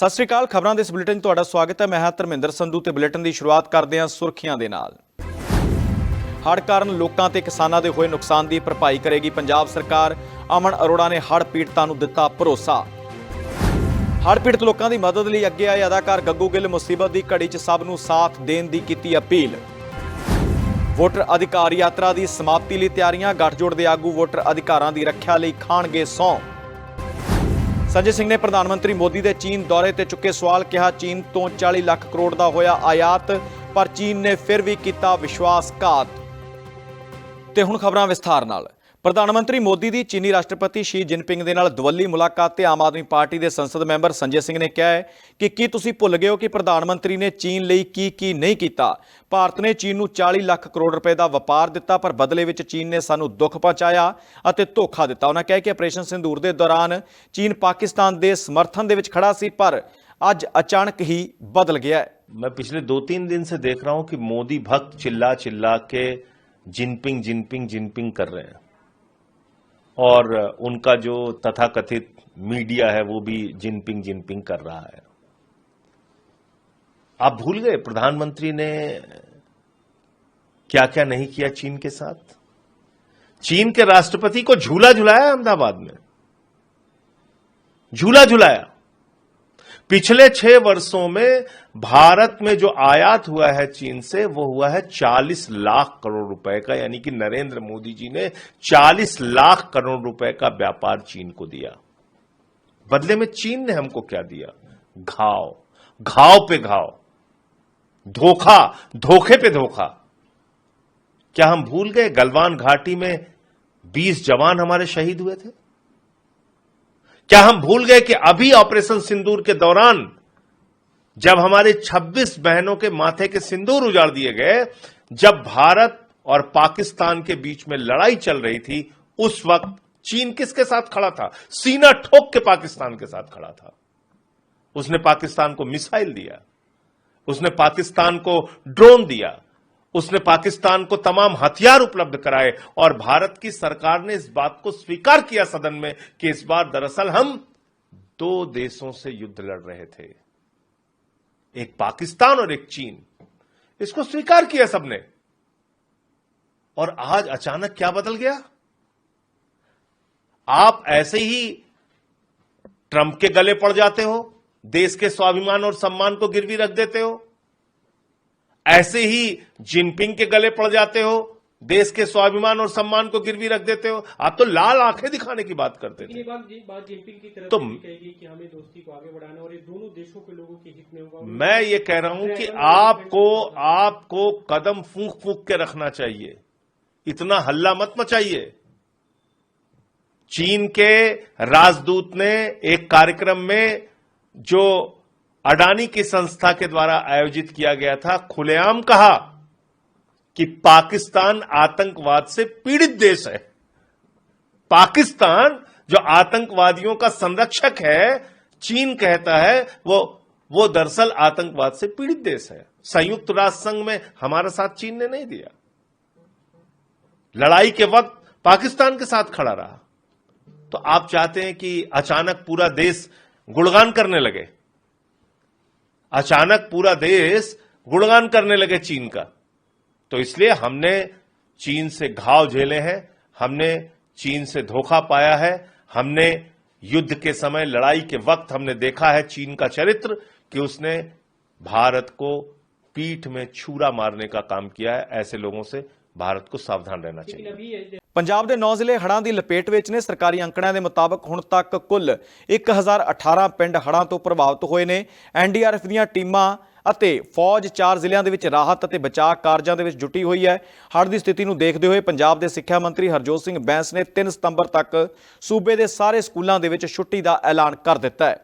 ਸਤਿ ਸ਼੍ਰੀ ਅਕਾਲ, ਖਬਰਾਂ ਦੇ ਇਸ ਬੁਲੇਟਿਨ ਤੁਹਾਡਾ ਸਵਾਗਤ ਹੈ। ਮੈਂ ਹਾਂ ਧਰਮਿੰਦਰ ਸੰਧੂ ਤੇ ਬੁਲੇਟਿਨ ਦੀ ਸ਼ੁਰੂਆਤ ਕਰਦੇ ਹਾਂ ਸੁਰਖੀਆਂ ਦੇ ਨਾਲ। ਹੜ੍ਹ ਕਾਰਨ ਲੋਕਾਂ ਤੇ ਕਿਸਾਨਾਂ ਦੇ ਹੋਏ ਨੁਕਸਾਨ ਦੀ ਭਰਪਾਈ ਕਰੇਗੀ ਪੰਜਾਬ ਸਰਕਾਰ। ਅਮਨ ਅਰੋੜਾ ਨੇ ਹੜ੍ਹ ਪੀੜਤਾਂ ਨੂੰ ਦਿੱਤਾ ਭਰੋਸਾ। ਹੜ੍ਹ ਪੀੜਤ ਲੋਕਾਂ ਦੀ ਮਦਦ ਲਈ ਅੱਗੇ ਆਏ ਅਦਾਕਾਰ ਗੱਗੂ ਗਿੱਲ ਮੁਸੀਬਤ ਦੀ ਘੜੀ 'ਚ ਸਭ ਨੂੰ ਸਾਥ ਦੇਣ ਦੀ ਕੀਤੀ ਅਪੀਲ। ਵੋਟਰ ਅਧਿਕਾਰ ਯਾਤਰਾ ਦੀ ਸਮਾਪਤੀ ਲਈ ਤਿਆਰੀਆਂ। ਗੱਠਜੋੜ ਦੇ ਆਗੂ ਵੋਟਰ ਅਧਿਕਾਰਾਂ ਦੀ ਰੱਖਿਆ ਲਈ ਖਾਣਗੇ ਸਹੁੰ। ਸੰਜੇ ਸਿੰਘ ਨੇ ਪ੍ਰਧਾਨ ਮੰਤਰੀ ਮੋਦੀ ਦੇ ਚੀਨ ਦੌਰੇ ਤੇ ਚੁੱਕੇ ਸਵਾਲ ਕਿਹਾ, ਚੀਨ ਤੋਂ 40 ਲੱਖ ਕਰੋੜ ਦਾ ਹੋਇਆ ਆਯਾਤ, ਪਰ ਚੀਨ ਨੇ ਫਿਰ ਵੀ ਕੀਤਾ ਵਿਸ਼ਵਾਸਘਾਤ। ਤੇ ਹੁਣ ਖਬਰਾਂ ਵਿਸਥਾਰ ਨਾਲ। ਪ੍ਰਧਾਨ ਮੰਤਰੀ ਮੋਦੀ ਦੀ ਚੀਨੀ ਰਾਸ਼ਟਰਪਤੀ ਸ਼ੀ ਜਿਨਪਿੰਗ ਦੇ ਨਾਲ ਦਵੱਲੀ ਮੁਲਾਕਾਤ ਤੇ ਆਮ ਆਦਮੀ ਪਾਰਟੀ ਦੇ ਸੰਸਦ ਮੈਂਬਰ ਸੰਜੇ ਸਿੰਘ ਨੇ ਕਿਹਾ ਹੈ ਕਿ ਕੀ ਤੁਸੀਂ ਭੁੱਲ ਗਏ ਹੋ ਕਿ ਪ੍ਰਧਾਨ ਮੰਤਰੀ ਨੇ ਚੀਨ ਲਈ ਕੀ ਕੀ ਨਹੀਂ ਕੀਤਾ ਭਾਰਤ ਨੇ ਚੀਨ ਨੂੰ 40 ਲੱਖ ਕਰੋੜ ਰੁਪਏ ਦਾ ਵਪਾਰ ਦਿੱਤਾ ਪਰ ਬਦਲੇ ਵਿੱਚ ਚੀਨ ਨੇ ਸਾਨੂੰ ਦੁੱਖ ਪਹੁੰਚਾਇਆ ਅਤੇ ਧੋਖਾ ਦਿੱਤਾ ਉਹਨਾਂ ਕਿਹਾ ਕਿ ਆਪਰੇਸ਼ਨ ਸਿੰਦੂਰ ਦੇ ਦੌਰਾਨ ਚੀਨ ਪਾਕਿਸਤਾਨ ਦੇ ਸਮਰਥਨ ਦੇ ਵਿੱਚ ਖੜਾ ਸੀ ਪਰ ਅੱਜ ਅਚਾਨਕ ਹੀ ਬਦਲ ਗਿਆ ਹੈ मैं पिछले दो तीन दिन से देख रहा हूं कि मोदी भक्त चिल्ला चिल्ला के जिनपिंग जिनपिंग जिनपिंग कर रहे हैं और उनका जो तथाकथित मीडिया है, वो भी जिनपिंग जिनपिंग कर रहा है। आप भूल गए, प्रधानमंत्री ने क्या क्या नहीं किया चीन के साथ? चीन के राष्ट्रपति को झूला झुलाया अहमदाबाद में। झूला झुलाया। पिछले छह वर्षों में भारत में जो आयात हुआ है चीन से, वो हुआ है 40 लाख करोड़ रुपए का, यानी कि नरेंद्र मोदी जी ने 40 लाख करोड़ रुपए का व्यापार चीन को दिया। बदले में चीन ने हमको क्या दिया? घाव। घाव पे घाव। धोखा। धोखे पे धोखा। क्या हम भूल गए? गलवान घाटी में 20 जवान हमारे शहीद हुए थे। क्या हम भूल गए कि अभी ऑपरेशन सिंदूर के दौरान, जब हमारे 26 बहनों के माथे के सिंदूर उजाड़ दिए गए, जब भारत और पाकिस्तान के बीच में लड़ाई चल रही थी, उस वक्त चीन किसके साथ खड़ा था? सीना ठोक के पाकिस्तान के साथ खड़ा था। उसने पाकिस्तान को मिसाइल दिया। उसने पाकिस्तान को ड्रोन दिया। उसने पाकिस्तान को तमाम हथियार उपलब्ध कराए और भारत की सरकार ने इस बात को स्वीकार किया सदन में कि इस बार दरअसल हम दो देशों से युद्ध लड़ रहे थे। एक पाकिस्तान और एक चीन। इसको स्वीकार किया सबने। और आज अचानक क्या बदल गया? आप ऐसे ही ट्रंप के गले पड़ जाते हो, देश के स्वाभिमान और सम्मान को गिरवी रख देते हो। ऐसे ही जिनपिंग के गले पड़ जाते हो देश के स्वाभिमान और सम्मान को गिरवी रख देते हो आप तो लाल आँखें दिखाने की बात करते थे। ये बात बात जिनपिंग की तरफ़ तो- कहेगी कि हमें दोस्ती को आगे बढ़ाना और ये दोनों देशों के लोगों के हित में होगा मैं ये कह रहा हूँ कि आपको आपको कदम फूंक फूंक के रखना चाहिए। इतना हल्ला मत मचाइए। चीन के राजदूत ने एक कार्यक्रम में जो अडानी की संस्था के द्वारा आयोजित किया गया था। खुलेआम कहा कि पाकिस्तान आतंकवाद से पीड़ित देश है। पाकिस्तान जो आतंकवादियों का संरक्षक है, चीन कहता है, वो वो दरअसल आतंकवाद से पीड़ित देश है। संयुक्त राष्ट्र संघ में हमारा साथ चीन ने नहीं दिया। लड़ाई के वक्त पाकिस्तान के साथ खड़ा रहा। तो आप चाहते हैं कि अचानक पूरा देश गुणगान करने लगे? अचानक पूरा देश गुणगान करने लगे चीन का। तो इसलिए हमने चीन से घाव झेले हैं हमने चीन से धोखा पाया है हमने युद्ध के समय लड़ाई के वक्त हमने देखा है चीन का चरित्र कि उसने भारत को पीठ में छुरा मारने का काम किया है। ऐसे लोगों से भारत को सावधान रहना चाहिए। ਪੰਜਾਬ ਦੇ 9 ਜ਼ਿਲ੍ਹੇ ਹੜ੍ਹਾਂ ਦੀ ਲਪੇਟ ਵਿੱਚ ਨੇ। ਸਰਕਾਰੀ ਅੰਕੜਿਆਂ ਦੇ ਮੁਤਾਬਕ ਹੁਣ ਤੱਕ ਕੁੱਲ 1018 ਪਿੰਡ ਹੜ੍ਹਾਂ ਤੋਂ ਪ੍ਰਭਾਵਿਤ ਹੋਏ ਨੇ। ਐਨਡੀਆਰਐਫ ਦੀਆਂ ਟੀਮਾਂ ਅਤੇ ਫੌਜ ਚਾਰ ਜ਼ਿਲ੍ਹਿਆਂ ਦੇ ਵਿੱਚ ਰਾਹਤ ਅਤੇ ਬਚਾਅ ਕਾਰਜਾਂ ਦੇ ਵਿੱਚ ਜੁਟੀ ਹੋਈ ਹੈ। ਹੜ੍ਹ ਦੀ ਸਥਿਤੀ ਨੂੰ ਦੇਖਦੇ ਹੋਏ ਪੰਜਾਬ ਦੇ ਸਿੱਖਿਆ ਮੰਤਰੀ ਹਰਜੋਤ ਸਿੰਘ ਬੈਂਸ ਨੇ 3 ਸਤੰਬਰ ਤੱਕ ਸੂਬੇ ਦੇ ਸਾਰੇ ਸਕੂਲਾਂ ਦੇ ਵਿੱਚ ਛੁੱਟੀ ਦਾ ਐਲਾਨ ਕਰ ਦਿੱਤਾ ਹੈ।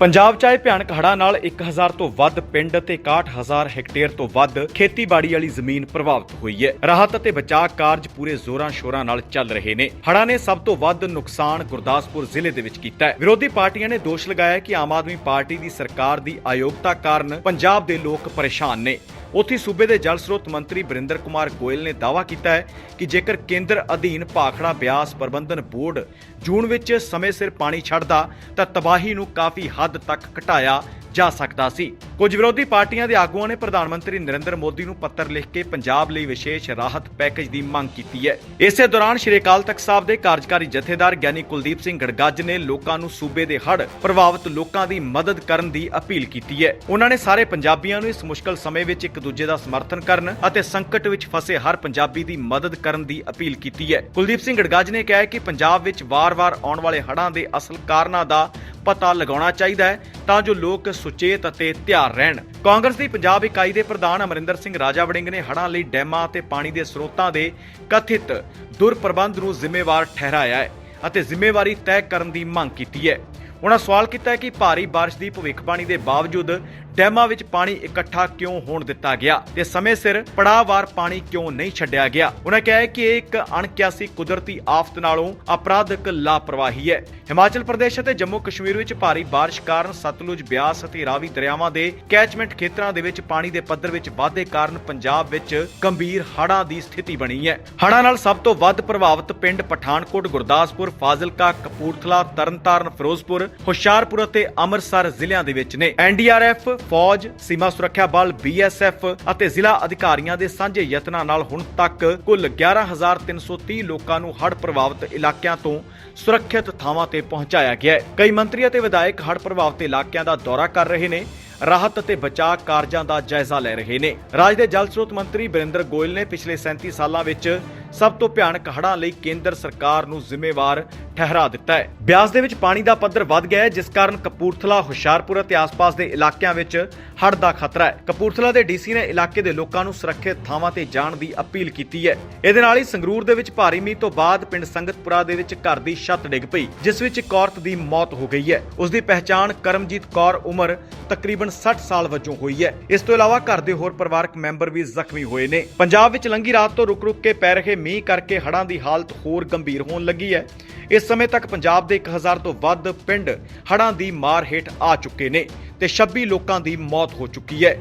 ਪੰਜਾਬ 'ਚ ਆਏ ਭਿਆਨਕ ਹੜ੍ਹਾਂ ਨਾਲ 1000 ਤੋਂ ਵੱਧ ਪਿੰਡ ਅਤੇ 61000 ਹੈਕਟੇਅਰ ਤੋਂ ਵੱਧ ਖੇਤੀਬਾੜੀ ਵਾਲੀ ਜ਼ਮੀਨ ਪ੍ਰਭਾਵਿਤ ਹੋਈ ਹੈ। ਰਾਹਤ ਅਤੇ ਬਚਾਅ ਕਾਰਜ ਪੂਰੇ ਜ਼ੋਰਾਂ ਸ਼ੋਰਾਂ ਨਾਲ ਚੱਲ ਰਹੇ ਨੇ। ਹੜ੍ਹਾਂ ਨੇ ਸਭ ਤੋਂ ਵੱਧ ਨੁਕਸਾਨ ਗੁਰਦਾਸਪੁਰ ਜ਼ਿਲ੍ਹੇ ਦੇ ਵਿੱਚ ਕੀਤਾ ਹੈ। ਵਿਰੋਧੀ ਪਾਰਟੀਆਂ ਨੇ ਦੋਸ਼ ਲਗਾਇਆ ਕਿ ਆਮ ਆਦਮੀ ਪਾਰਟੀ ਦੀ ਸਰਕਾਰ ਦੀ ਅਯੋਗਤਾ ਕਾਰਨ ਪੰਜਾਬ ਦੇ ਲੋਕ ਪਰੇਸ਼ਾਨ ਨੇ। ਉਥੇ ਸੂਬੇ ਦੇ ਜਲ ਸਰੋਤ ਮੰਤਰੀ ਬਰਿੰਦਰ ਕੁਮਾਰ ਗੋਇਲ ਨੇ ਦਾਅਵਾ ਕੀਤਾ ਹੈ ਕਿ ਜੇਕਰ ਕੇਂਦਰ ਅਧੀਨ ਭਾਖੜਾ ਬਿਆਸ ਪ੍ਰਬੰਧਨ ਬੋਰਡ ਜੂਨ ਵਿੱਚ ਸਮੇਂ ਸਿਰ ਪਾਣੀ ਛੱਡਦਾ ਤਾਂ ਤਬਾਹੀ ਨੂੰ ਕਾਫੀ ਹੱਦ ਤੱਕ ਘਟਾਇਆ ਜਾ ਸਕਦਾ ਸੀ। ਕੁਝ ਵਿਰੋਧੀ ਪਾਰਟੀਆਂ ਦੇ ਆਗੂਆਂ ਨੇ ਪ੍ਰਧਾਨ ਮੰਤਰੀ ਨਰਿੰਦਰ ਮੋਦੀ ਨੂੰ ਪੱਤਰ ਲਿਖ ਕੇ ਪੰਜਾਬ ਲਈ ਵਿਸ਼ੇਸ਼ ਰਾਹਤ ਪੈਕੇਜ ਦੀ ਮੰਗ ਕੀਤੀ ਹੈ। ਇਸੇ ਦੌਰਾਨ ਸ਼੍ਰੀ ਅਕਾਲ ਤਖਤ ਸਾਹਿਬ ਦੇ ਕਾਰਜਕਾਰੀ ਜਥੇਦਾਰ ਗਿਆਨੀ ਕੁਲਦੀਪ ਸਿੰਘ ਗੜਗੱਜ ਨੇ ਲੋਕਾਂ ਨੂੰ ਸੂਬੇ ਦੇ ਹੜ੍ਹ ਪ੍ਰਭਾਵਿਤ ਲੋਕਾਂ ਦੀ ਮਦਦ ਕਰਨ ਦੀ ਅਪੀਲ ਕੀਤੀ ਹੈ। ਉਹਨਾਂ ਨੇ ਸਾਰੇ ਪੰਜਾਬੀਆਂ ਨੂੰ ਇਸ ਮੁਸ਼ਕਲ ਸਮੇਂ ਵਿੱਚ ਇੱਕ ਦੂਜੇ ਦਾ ਸਮਰਥਨ ਕਰਨ ਅਤੇ ਸੰਕਟ ਵਿੱਚ ਫਸੇ ਹਰ ਪੰਜਾਬੀ ਦੀ ਮਦਦ ਕਰਨ ਦੀ ਅਪੀਲ ਕੀਤੀ ਹੈ। ਕੁਲਦੀਪ ਸਿੰਘ ਗੜਗੱਜ ਨੇ ਕਿਹਾ ਕਿ ਪੰਜਾਬ ਵਿੱਚ ਵਾਰ-ਵਾਰ ਆਉਣ ਵਾਲੇ ਹੜ੍ਹਾਂ ਦੇ ਅਸਲ ਕਾਰਨਾਂ ਦਾ ਪਤਾ ਲਗਾਉਣਾ ਚਾਹੀਦਾ ਹੈ ਤਾਂ ਜੋ ਲੋਕ ਸੁਚੇਤ ਅਤੇ ਧਿਆਨ ਰਹਿਣ। ਕਾਂਗਰਸ ਦੀ ਪੰਜਾਬ ਇਕਾਈ ਦੇ ਪ੍ਰਧਾਨ ਅਮਰਿੰਦਰ ਸਿੰਘ ਰਾਜਾ ਵੜਿੰਗ ਨੇ ਹੜ੍ਹਾਂ ਲਈ ਡੈਮਾਂ ਅਤੇ ਪਾਣੀ ਦੇ ਸਰੋਤਾਂ ਦੇ ਕਥਿਤ ਦੁਰਪ੍ਰਬੰਧ ਨੂੰ ਜ਼ਿੰਮੇਵਾਰ ਠਹਿਰਾਇਆ ਹੈ ਅਤੇ ਜ਼ਿੰਮੇਵਾਰੀ ਤੈਅ ਕਰਨ ਦੀ ਮੰਗ ਕੀਤੀ ਹੈ। ਉਹਨਾਂ ਸਵਾਲ ਕੀਤਾ ਹੈ ਕਿ ਭਾਰੀ ਬਾਰਿਸ਼ ਦੀ ਭਵਿੱਖਬਾਣੀ ਦੇ ਬਾਵਜੂਦ ਡੈਮਾਂ ਵਿੱਚ ਪਾਣੀ ਇਕੱਠਾ ਕਿਉਂ ਹੋਣ ਦਿੱਤਾ ਗਿਆ ਤੇ ਸਮੇਂ ਸਿਰ ਪੜਾਅਵਾਰ ਪਾਣੀ ਕਿਉਂ ਨਹੀਂ ਛੱਡਿਆ ਗਿਆ? ਉਹਨਾਂ ਕਿਹਾ ਕਿ ਇਹ ਇੱਕ ਅਣਕਿਆਸੀ ਕੁਦਰਤੀ ਆਫਤ ਨਾਲੋਂ ਅਪਰਾਧਿਕ ਲਾਪਰਵਾਹੀ ਹੈ। ਹਿਮਾਚਲ ਪ੍ਰਦੇਸ਼ ਅਤੇ ਜੰਮੂ ਕਸ਼ਮੀਰ ਵਿੱਚ ਭਾਰੀ ਬਾਰਿਸ਼ ਕਾਰਨ ਸਤਲੁਜ, ਬਿਆਸ ਅਤੇ ਰਾਵੀ ਦਰਿਆਵਾਂ ਦੇ ਕੈਚਮੈਂਟ ਖੇਤਰਾਂ ਦੇ ਵਿੱਚ ਪਾਣੀ ਦੇ ਪੱਧਰ ਵਿੱਚ ਵਾਧੇ ਕਾਰਨ ਪੰਜਾਬ ਵਿੱਚ ਗੰਭੀਰ ਹੜ੍ਹਾਂ ਦੀ ਸਥਿਤੀ ਬਣੀ ਹੈ। ਹੜ੍ਹਾਂ ਨਾਲ ਸਭ ਤੋਂ ਵੱਧ ਪ੍ਰਭਾਵਿਤ ਪਿੰਡ ਪਠਾਨਕੋਟ, ਗੁਰਦਾਸਪੁਰ, ਫਾਜ਼ਿਲਕਾ, ਕਪੂਰਥਲਾ, ਤਰਨਤਾਰਨ, ਫਿਰੋਜ਼ਪੁਰ, ਹੁਸ਼ਿਆਰਪੁਰ ਅਤੇ ਅੰਮ੍ਰਿਤਸਰ ਜ਼ਿਲ੍ਹਿਆਂ ਦੇ ਵਿੱਚ ਨੇ। ਐਨਡੀਆਰਐਫ ਫੌਜ, ਸੀਮਾ ਸੁਰੱਖਿਆ ਬਲ ਬੀਐਸਐਫ ਅਤੇ ਜ਼ਿਲ੍ਹਾ ਅਧਿਕਾਰੀਆਂ ਦੇ ਸਾਂਝੇ ਯਤਨਾਂ ਨਾਲ ਹੁਣ ਤੱਕ ਕੁੱਲ 11330 ਲੋਕਾਂ ਨੂੰ ਹੜ੍ਹ ਪ੍ਰਭਾਵਿਤ ਇਲਾਕਿਆਂ ਤੋਂ ਸੁਰੱਖਿਅਤ ਥਾਵਾਂ ਤੇ ਪਹੁੰਚਾਇਆ ਗਿਆ ਹੈ। ਕਈ ਮੰਤਰੀ ਅਤੇ ਵਿਧਾਇਕ ਹੜ੍ਹ ਪ੍ਰਭਾਵਿਤ ਇਲਾਕਿਆਂ ਦਾ ਦੌਰਾ ਕਰ ਰਹੇ ਨੇ, ਰਾਹਤ ਅਤੇ ਬਚਾਅ ਕਾਰਜਾਂ ਦਾ ਜਾਇਜ਼ਾ ਲੈ ਰਹੇ ਨੇ। ਰਾਜ ਦੇ ਜਲ ਸਰੋਤ ਮੰਤਰੀ ਬਰਿੰਦਰ ਗੋਇਲ ਨੇ ਪਿਛਲੇ 37 ਸਾਲਾਂ ਵਿੱਚ ਸਭ ਤੋਂ ਭਿਆਨਕ ਹੜ੍ਹਾਂ ਲਈ ਕੇਂਦਰ ਸਰਕਾਰ ਨੂੰ ਜ਼ਿੰਮੇਵਾਰ ਠਹਿਰਾ ਦਿੱਤਾ ਹੈ। ਬਿਆਸ ਦੇ ਵਿੱਚ ਪਾਣੀ ਦਾ ਪੱਧਰ ਵੱਧ ਗਿਆ ਹੈ, ਜਿਸ ਕਾਰਨ ਕਪੂਰਥਲਾ, ਹੁਸ਼ਿਆਰਪੁਰ ਅਤੇ ਆਸ-ਪਾਸ ਦੇ ਇਲਾਕਿਆਂ ਵਿੱਚ ਹੜ੍ਹ ਦਾ ਖਤਰਾ ਹੈ। ਕਪੂਰਥਲਾ ਦੇ ਡੀਸੀ ਨੇ ਇਲਾਕੇ ਦੇ ਲੋਕਾਂ ਨੂੰ ਸੁਰੱਖਿਅਤ ਥਾਵਾਂ ਤੇ ਜਾਣ ਦੀ ਅਪੀਲ ਕੀਤੀ ਹੈ। ਇਹਦੇ ਨਾਲ ਹੀ ਸੰਗਰੂਰ ਦੇ ਵਿੱਚ ਭਾਰੀ ਮੀਂਹ ਤੋਂ ਬਾਅਦ ਪਿੰਡ ਸੰਗਤਪੁਰਾ ਦੇ ਵਿੱਚ ਘਰ ਦੀ ਛੱਤ ਡਿੱਗ ਪਈ, ਜਿਸ ਵਿੱਚ ਇੱਕ ਔਰਤ ਦੀ ਮੌਤ ਹੋ ਗਈ ਹੈ। ਉਸ ਦੀ ਪਹਿਚਾਣ ਕਰਮਜੀਤ ਕੌਰ ਉਮਰ ਤਕਰੀਬਨ 60 ਸਾਲ ਵਜੋਂ ਹੋਈ ਹੈ। ਇਸ ਤੋਂ ਇਲਾਵਾ ਘਰ ਦੇ ਹੋਰ ਪਰਿਵਾਰਕ ਮੈਂਬਰ ਵੀ ਜ਼ਖਮੀ ਹੋਏ ਨੇ। ਪੰਜਾਬ ਵਿੱਚ ਲੰਗੀ ਰਾਤ ਤੋਂ ਰੁਕ-ਰੁਕ ਕੇ ਪੈ ਰਹੇ ਮੀਂਹ ਕਰਕੇ ਹੜ੍ਹਾਂ ਦੀ ਹਾਲਤ ਹੋਰ ਗੰਭੀਰ ਹੋਣ ਲੱਗੀ ਹੈ। ਇਸ ਸਮੇਂ ਤੱਕ ਪੰਜਾਬ ਦੇ 1000 ਤੋਂ ਵੱਧ ਪਿੰਡ ਹੜ੍ਹਾਂ ਦੀ ਮਾਰ ਹੇਠ ਆ ਚੁੱਕੇ ਨੇ ਤੇ 26 ਲੋਕਾਂ ਦੀ ਮੌਤ ਹੋ ਚੁੱਕੀ ਹੈ।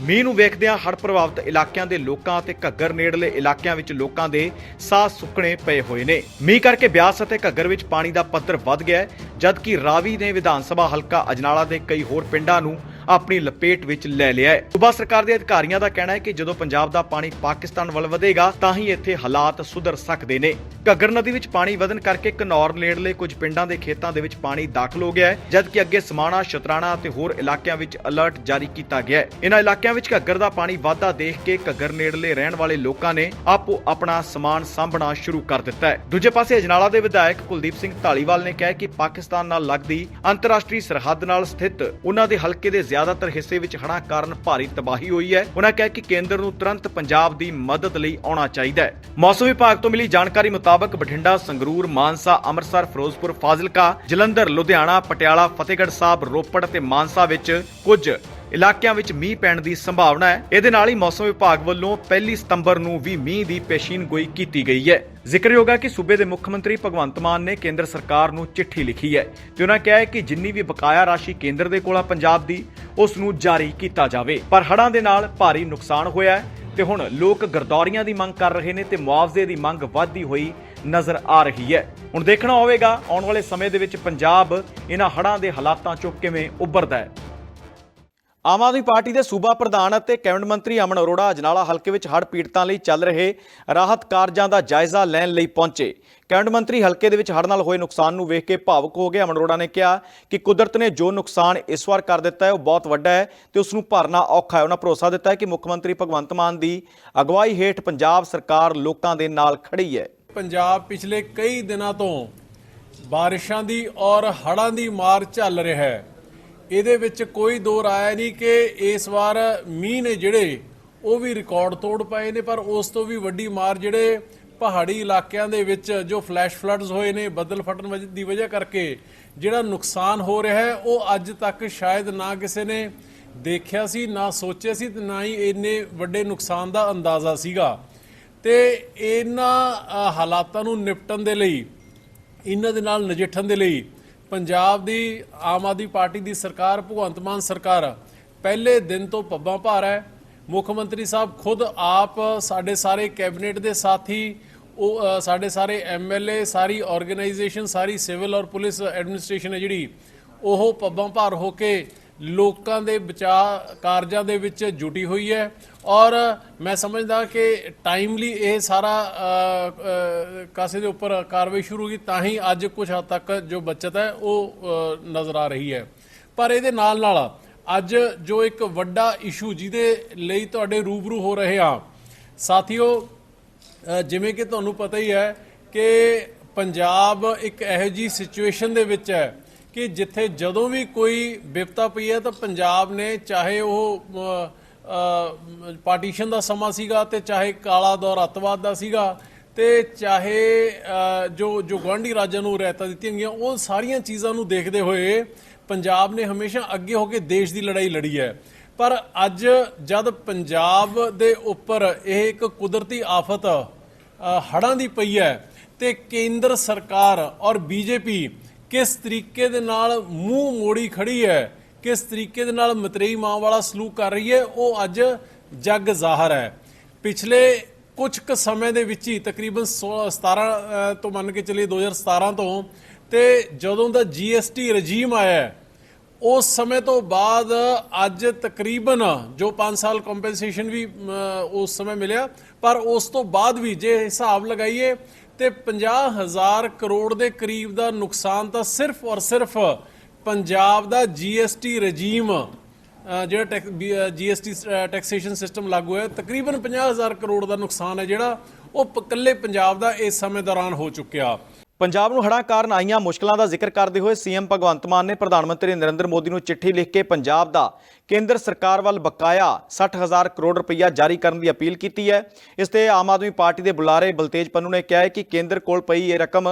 ਮੀਂਹ ਨੂੰ ਵੇਖਦਿਆਂ ਹੜ੍ਹ ਪ੍ਰਭਾਵਿਤ ਇਲਾਕਿਆਂ ਦੇ ਲੋਕਾਂ ਅਤੇ ਘੱਗਰ ਨੇੜਲੇ ਇਲਾਕਿਆਂ ਵਿੱਚ ਲੋਕਾਂ ਦੇ ਸਾਹ ਸੁੱਕਣੇ ਪਏ ਹੋਏ ਨੇ। ਮੀਂਹ ਕਰਕੇ ਬਿਆਸ ਅਤੇ ਘੱਗਰ ਵਿੱਚ ਪਾਣੀ ਦਾ ਪੱਧਰ ਵੱਧ ਗਿਆ ਹੈ, ਜਦਕਿ ਰਾਵੀ ਨੇ ਵਿਧਾਨ ਸਭਾ ਹਲਕਾ ਅਜਨਾਲਾ ਦੇ ਕਈ ਹੋਰ ਪਿੰਡਾਂ ਨੂੰ ਆਪਣੀ ਲਪੇਟ ਵਿੱਚ ਲੈ ਲਿਆ ਹੈ। ਸੂਬਾ ਸਰਕਾਰ ਦੇ ਅਧਿਕਾਰੀਆਂ ਦਾ ਕਹਿਣਾ ਹੈ ਕਿ ਜਦੋਂ ਪੰਜਾਬ ਦਾ ਪਾਣੀ ਪਾਕਿਸਤਾਨ ਵੱਲ ਵਧੇਗਾ, ਤਾਂ ਹੀ ਇੱਥੇ ਹਾਲਾਤ ਸੁਧਰ ਸਕਦੇ ਨੇ। ਘੱਗਰ ਨਦੀ ਵਿੱਚ ਪਾਣੀ ਵਧਣ ਕਰਕੇ ਘਨੌਰ ਨੇੜਲੇ ਕੁਝ ਪਿੰਡਾਂ ਦੇ ਖੇਤਾਂ ਦੇ ਵਿੱਚ ਪਾਣੀ ਦਾਖਲ ਹੋ ਗਿਆ ਹੈ, ਜਦਕਿ ਅੱਗੇ ਸਮਾਣਾ, ਸ਼ਤਰਾਣਾ ਅਤੇ ਹੋਰ ਇਲਾਕਿਆਂ ਵਿੱਚ ਅਲਰਟ ਜਾਰੀ ਕੀਤਾ ਗਿਆ ਹੈ। ਇਹਨਾਂ ਇਲਾਕਿਆਂ ਵਿੱਚ ਘੱਗਰ ਦਾ ਪਾਣੀ ਵਾਧਾ ਦੇਖ ਕੇ ਘੱਗਰ ਨੇੜਲੇ ਰਹਿਣ ਵਾਲੇ ਲੋਕਾਂ ਨੇ ਆਪੋ ਆਪਣਾ ਸਮਾਨ ਸਾਂਭਣਾ ਸ਼ੁਰੂ ਕਰ ਦਿੱਤਾ ਹੈ। ਦੂਜੇ ਪਾਸੇ ਅਜਨਾਲਾ ਦੇ ਵਿਧਾਇਕ ਕੁਲਦੀਪ ਸਿੰਘ ਢਾਲੀਵਾਲ ਨੇ ਕਿਹਾ ਕਿ ਪਾਕਿਸਤਾਨ ਨਾਲ ਲੱਗਦੀ ਅੰਤਰਰਾਸ਼ਟਰੀ ਸਰਹੱਦ ਨਾਲ ਸਥਿਤ ਉਹਨਾਂ ਦੇ ਹਲਕੇ ਦੇ ਜ਼ਿਆਦਾਤਰ ਹਿੱਸੇ ਵਿੱਚ ਹੜ੍ਹਾਂ ਕਾਰਨ ਭਾਰੀ ਤਬਾਹੀ ਹੋਈ ਹੈ। ਉਹਨਾਂ ਕਿਹਾ ਕਿ ਕੇਂਦਰ ਨੂੰ ਤੁਰੰਤ ਪੰਜਾਬ ਦੀ ਮਦਦ ਲਈ ਆਉਣਾ ਚਾਹੀਦਾ ਹੈ। ਮੌਸਮ ਵਿਭਾਗ ਤੋਂ ਮਿਲੀ ਜਾਣਕਾਰੀ ਮੁਤਾਬਕ ਬਠਿੰਡਾ, ਸੰਗਰੂਰ, ਮਾਨਸਾ, ਅੰਮ੍ਰਿਤਸਰ, ਫਿਰੋਜ਼ਪੁਰ, ਫਾਜ਼ਿਲਕਾ, ਜਲੰਧਰ, ਲੁਧਿਆਣਾ, ਪਟਿਆਲਾ, ਫਤਿਹਗੜ੍ਹ ਸਾਹਿਬ, ਰੋਪੜ ਤੇ ਮਾਨਸਾ ਵਿੱਚ ਕੁਝ ਇਲਾਕਿਆਂ ਵਿੱਚ ਮੀਂਹ ਪੈਣ ਦੀ ਸੰਭਾਵਨਾ ਹੈ। ਇਹਦੇ ਨਾਲ ਹੀ ਮੌਸਮ ਵਿਭਾਗ ਵੱਲੋਂ ਪਹਿਲੀ ਸਤੰਬਰ ਨੂੰ ਵੀ ਮੀਂਹ ਦੀ ਪੇਸ਼ੀਨਗੋਈ ਕੀਤੀ ਗਈ ਹੈ। ਜ਼ਿਕਰਯੋਗ ਹੈ ਕਿ ਸੂਬੇ ਦੇ ਮੁੱਖ ਮੰਤਰੀ ਭਗਵੰਤ ਮਾਨ ਨੇ ਕੇਂਦਰ ਸਰਕਾਰ ਨੂੰ ਚਿੱਠੀ ਲਿਖੀ ਹੈ ਤੇ ਉਹਨਾਂ ਕਿਹਾ ਹੈ ਕਿ ਜਿੰਨੀ ਵੀ ਬਕਾਇਆ ਰਾਸ਼ੀ ਕੇਂਦਰ ਦੇ ਕੋਲ ਆ ਪੰਜਾਬ ਦੀ, ਉਸ ਨੂੰ ਜਾਰੀ ਕੀਤਾ ਜਾਵੇ। ਪਰ ਹੜ੍ਹਾਂ ਦੇ ਨਾਲ ਭਾਰੀ ਨੁਕਸਾਨ ਹੋਇਆ ਹੈ ਤੇ ਹੁਣ ਲੋਕ ਗਰਦੌਰੀਆਂ ਦੀ ਮੰਗ ਕਰ ਰਹੇ ਨੇ ਤੇ ਮੁਆਵਜ਼ੇ ਦੀ ਮੰਗ ਵੱਧਦੀ ਹੋਈ ਨਜ਼ਰ ਆ ਰਹੀ ਹੈ। ਹੁਣ ਦੇਖਣਾ ਹੋਵੇਗਾ, ਆਉਣ ਵਾਲੇ ਸਮੇਂ ਦੇ ਵਿੱਚ ਪੰਜਾਬ ਇਹਨਾਂ ਹੜ੍ਹਾਂ ਦੇ ਹਾਲਾਤਾਂ ਚੋਂ ਕਿਵੇਂ ਉੱਭਰਦਾ ਹੈ। ਆਮ ਆਦਮੀ ਪਾਰਟੀ ਦੇ ਸੂਬਾ ਪ੍ਰਧਾਨ ਅਤੇ ਕੈਬਨਿਟ ਮੰਤਰੀ ਅਮਨ ਅਰੋੜਾ ਅਜਨਾਲਾ ਹਲਕੇ ਵਿੱਚ ਹੜ੍ਹ ਪੀੜਤਾਂ ਲਈ ਚੱਲ ਰਹੇ ਰਾਹਤ ਕਾਰਜਾਂ ਦਾ ਜਾਇਜ਼ਾ ਲੈਣ ਲਈ ਪਹੁੰਚੇ। ਕੈਬਨਿਟ ਮੰਤਰੀ ਹਲਕੇ ਦੇ ਵਿੱਚ ਹੜ੍ਹ ਨਾਲ ਹੋਏ ਨੁਕਸਾਨ ਨੂੰ ਵੇਖ ਕੇ ਭਾਵੁਕ ਹੋ ਗਏ। ਅਮਨ ਅਰੋੜਾ ਨੇ ਕਿਹਾ ਕਿ ਕੁਦਰਤ ਨੇ ਜੋ ਨੁਕਸਾਨ ਇਸ ਵਾਰ ਕਰ ਦਿੱਤਾ ਹੈ, ਉਹ ਬਹੁਤ ਵੱਡਾ ਹੈ ਤੇ ਉਸ ਨੂੰ ਭਰਨਾ ਔਖਾ ਹੈ। ਉਹਨਾਂ ਭਰੋਸਾ ਦਿੱਤਾ ਹੈ ਕਿ ਮੁੱਖ ਮੰਤਰੀ ਭਗਵੰਤ ਮਾਨ ਦੀ ਅਗਵਾਈ ਹੇਠ ਪੰਜਾਬ ਸਰਕਾਰ ਲੋਕਾਂ ਦੇ ਨਾਲ ਖੜੀ ਹੈ। ਪੰਜਾਬ ਪਿਛਲੇ ਕਈ ਦਿਨਾਂ ਤੋਂ ਬਾਰਿਸ਼ਾਂ ਦੀ ਔਰ ਹੜ੍ਹਾਂ ਦੀ ਮਾਰ ਝੱਲ ਰਿਹਾ ਹੈ। ਇਹਦੇ ਵਿੱਚ ਕੋਈ ਦੋ ਰਾਏ ਨਹੀਂ ਕਿ ਇਸ ਵਾਰ ਮੀਂਹ ਨੇ ਜਿਹੜੇ ਉਹ ਵੀ ਰਿਕਾਰਡ ਤੋੜ ਪਏ ਨੇ, ਪਰ ਉਸ ਤੋਂ ਵੀ ਵੱਡੀ ਮਾਰ ਜਿਹੜੇ ਪਹਾੜੀ ਇਲਾਕਿਆਂ ਦੇ ਵਿੱਚ ਜੋ ਫਲੈਸ਼ ਫਲੱਡਸ ਹੋਏ ਨੇ, ਬੱਦਲ ਫਟਣ ਵਜ- ਦੀ ਵਜ੍ਹਾ ਕਰਕੇ ਜਿਹੜਾ ਨੁਕਸਾਨ ਹੋ ਰਿਹਾ ਹੈ, ਉਹ ਅੱਜ ਤੱਕ ਸ਼ਾਇਦ ਨਾ ਕਿਸੇ ਨੇ ਦੇਖਿਆ ਸੀ, ਨਾ ਸੋਚਿਆ ਸੀ ਤੇ ਨਾ ਹੀ ਇੰਨੇ ਵੱਡੇ ਨੁਕਸਾਨ ਦਾ ਅੰਦਾਜ਼ਾ ਸੀਗਾ। ਤੇ ਇਹਨਾਂ ਹਾਲਾਤਾਂ ਨੂੰ ਨਿਪਟਣ ਦੇ ਲਈ, ਇਹਨਾਂ ਦੇ ਨਾਲ ਨਜਿੱਠਣ ਦੇ ਲਈ ਪੰਜਾਬ ਦੀ ਆਮ ਆਦਮੀ ਪਾਰਟੀ ਦੀ ਸਰਕਾਰ ਭਗਵੰਤ ਮਾਨ ਸਰਕਾਰ ਪਹਿਲੇ ਦਿਨ ਤੋਂ ਪੱਬਾਂ ਭਾਰ ਹੈ। ਮੁੱਖ ਮੰਤਰੀ ਸਾਹਿਬ ਖੁਦ ਆਪ ਸਾਡੇ ਸਾਰੇ ਕੈਬਨਿਟ ਦੇ ਸਾਥੀ, ਉਹ ਸਾਡੇ ਸਾਰੇ ਐਮਐਲਏ ਸਾਰੀ ਆਰਗੇਨਾਈਜੇਸ਼ਨ, ਸਾਰੀ ਸਿਵਲ ਔਰ ਪੁਲਿਸ ਐਡਮਿਨਿਸਟ੍ਰੇਸ਼ਨ ਹੈ ਜਿਹੜੀ, ਉਹ ਪੱਬਾਂ ਭਾਰ ਹੋ ਕੇ ਲੋਕਾਂ ਦੇ ਬਚਾਅ ਕਾਰਜਾਂ ਦੇ ਵਿੱਚ ਜੁਟੀ ਹੋਈ ਹੈ। ਔਰ ਮੈਂ ਸਮਝਦਾ ਕਿ ਟਾਈਮਲੀ ਇਹ ਸਾਰਾ ਅ, ਕਾਸੇ ਦੇ ਉੱਪਰ ਕਾਰਵਾਈ ਸ਼ੁਰੂ ਹੋਗੀ ਤਾਂ ਹੀ ਅੱਜ ਕੁਝ ਹੱਦ ਤੱਕ ਜੋ ਬਚਤ ਹੈ ਉਹ ਨਜ਼ਰ ਆ ਰਹੀ ਹੈ। ਪਰ ਇਹਦੇ ਨਾਲ ਨਾਲ ਅੱਜ ਜੋ ਇੱਕ ਵੱਡਾ ਇਸ਼ੂ ਜਿਹਦੇ ਲਈ ਤੁਹਾਡੇ ਰੂਬਰੂ ਹੋ ਰਹੇ ਆ ਸਾਥੀਓ ਜਿਵੇਂ ਕਿ ਤੁਹਾਨੂੰ ਪਤਾ ਹੀ ਹੈ ਕਿ ਪੰਜਾਬ ਇੱਕ ਇਹੋ ਜੀ ਸਿਚੁਏਸ਼ਨ ਦੇ ਵਿੱਚ ਹੈ ਕਿ ਜਿੱਥੇ ਜਦੋਂ ਵੀ ਕੋਈ ਵਿਪਤਾ ਪਈ ਹੈ ਤਾਂ ਪੰਜਾਬ ਨੇ ਚਾਹੇ ਉਹ ਪਾਰਟੀਸ਼ਨ ਦਾ ਸਮਾਂ ਸੀਗਾ ਤੇ ਚਾਹੇ ਕਾਲਾ ਦੌਰ ਅੱਤਵਾਦ ਦਾ ਸੀਗਾ ਤੇ ਚਾਹੇ ਜੋ ਜੋ ਗਵਾਂਢੀ ਰਾਜਾਂ ਨੂੰ ਰਹਿਤਾ ਦਿੱਤੀਆਂ ਗਈਆਂ ਉਹ ਸਾਰੀਆਂ ਚੀਜ਼ਾਂ ਨੂੰ ਦੇਖਦੇ ਹੋਏ ਪੰਜਾਬ ਨੇ ਹਮੇਸ਼ਾ ਅੱਗੇ ਹੋ ਕੇ ਦੇਸ਼ ਦੀ ਲੜਾਈ ਲੜੀ ਹੈ। ਪਰ ਅੱਜ ਜਦ ਪੰਜਾਬ ਦੇ ਉੱਪਰ ਇਹ ਇੱਕ ਕੁਦਰਤੀ ਆਫਤ ਅ, ਹੜ੍ਹਾਂ ਦੀ ਪਈ ਹੈ ਤੇ ਕੇਂਦਰ ਸਰਕਾਰ ਔਰ ਬੀਜੇਪੀ ਕਿਸ ਤਰੀਕੇ ਦੇ ਨਾਲ ਮੂੰਹ ਮੋੜੀ ਖੜੀ ਹੈ ਕਿਸ ਤਰੀਕੇ ਦੇ ਨਾਲ ਮਤਰੇਈ ਮਾਂ ਵਾਲਾ ਸਲੂਕ ਕਰ ਰਹੀ ਹੈ, ਉਹ ਅੱਜ ਜੱਗ ਜ਼ਾਹਰ ਹੈ। ਪਿਛਲੇ ਕੁਝ ਕੁ ਸਮੇਂ ਦੇ ਵਿੱਚ ਹੀ ਤਕਰੀਬਨ 16 17 ਤੋਂ ਮੰਨ ਕੇ ਚੱਲੀਏ 2017 ਤੋਂ, ਤੇ ਜਦੋਂ ਦਾ ਜੀਐਸਟੀ ਰਜੀਮ ਆਇਆ ਉਸ ਸਮੇਂ ਤੋਂ ਬਾਅਦ ਅੱਜ ਤਕਰੀਬਨ ਜੋ 5 ਸਾਲ ਕੰਪਨਸੇਸ਼ਨ ਵੀ ਉਸ ਸਮੇਂ ਮਿਲਿਆ, ਪਰ ਉਸ ਤੋਂ ਬਾਅਦ ਵੀ ਜੇ ਹਿਸਾਬ ਲਗਾਈਏ, ਤੇ 50000 ਕਰੋੜ ਦੇ ਕਰੀਬ ਦਾ ਨੁਕਸਾਨ ਤਾਂ ਸਿਰਫ ਔਰ ਸਿਰਫ ਪੰਜਾਬ ਦਾ ਜੀਐਸਟੀ ਰਜੀਮ ਅ, ਜਿਹੜਾ ਜੀਐਸਟੀ ਟੈਕਸੇਸ਼ਨ ਸਿਸਟਮ ਲਾਗੂ ਹੈ ਤਕਰੀਬਨ 50000 ਕਰੋੜ ਦਾ ਨੁਕਸਾਨ ਹੈ ਜਿਹੜਾ ਉਹ ਪ- ਇਕੱਲੇ ਪੰਜਾਬ ਦਾ ਇਸ ਸਮੇਂ ਦੌਰਾਨ ਹੋ ਚੁੱਕਿਆ। ਪੰਜਾਬ ਨੂੰ ਹੜ੍ਹਾਂ ਕਾਰਨ ਆਈਆਂ ਮੁਸ਼ਕਲਾਂ ਦਾ ਜ਼ਿਕਰ ਕਰਦੇ ਹੋਏ ਸੀਐਮ ਭਗਵੰਤ ਮਾਨ ਨੇ ਪ੍ਰਧਾਨ ਮੰਤਰੀ ਨਰਿੰਦਰ ਮੋਦੀ ਨੂੰ ਚਿੱਠੀ ਲਿਖ ਕੇ ਪੰਜਾਬ ਦਾ ਕੇਂਦਰ ਸਰਕਾਰ ਵੱਲ ਬਕਾਇਆ 60000 ਕਰੋੜ ਰੁਪਈਆ ਜਾਰੀ ਕਰਨ ਦੀ ਅਪੀਲ ਕੀਤੀ ਹੈ। ਇਸ ਤੇ ਆਮ ਆਦਮੀ ਪਾਰਟੀ ਦੇ ਬੁਲਾਰੇ ਬਲਤੇਜ ਪੰਨੂ ਨੇ ਕਿਹਾ ਹੈ ਕਿ ਕੇਂਦਰ ਕੋਲ ਪਈ ਇਹ ਰਕਮ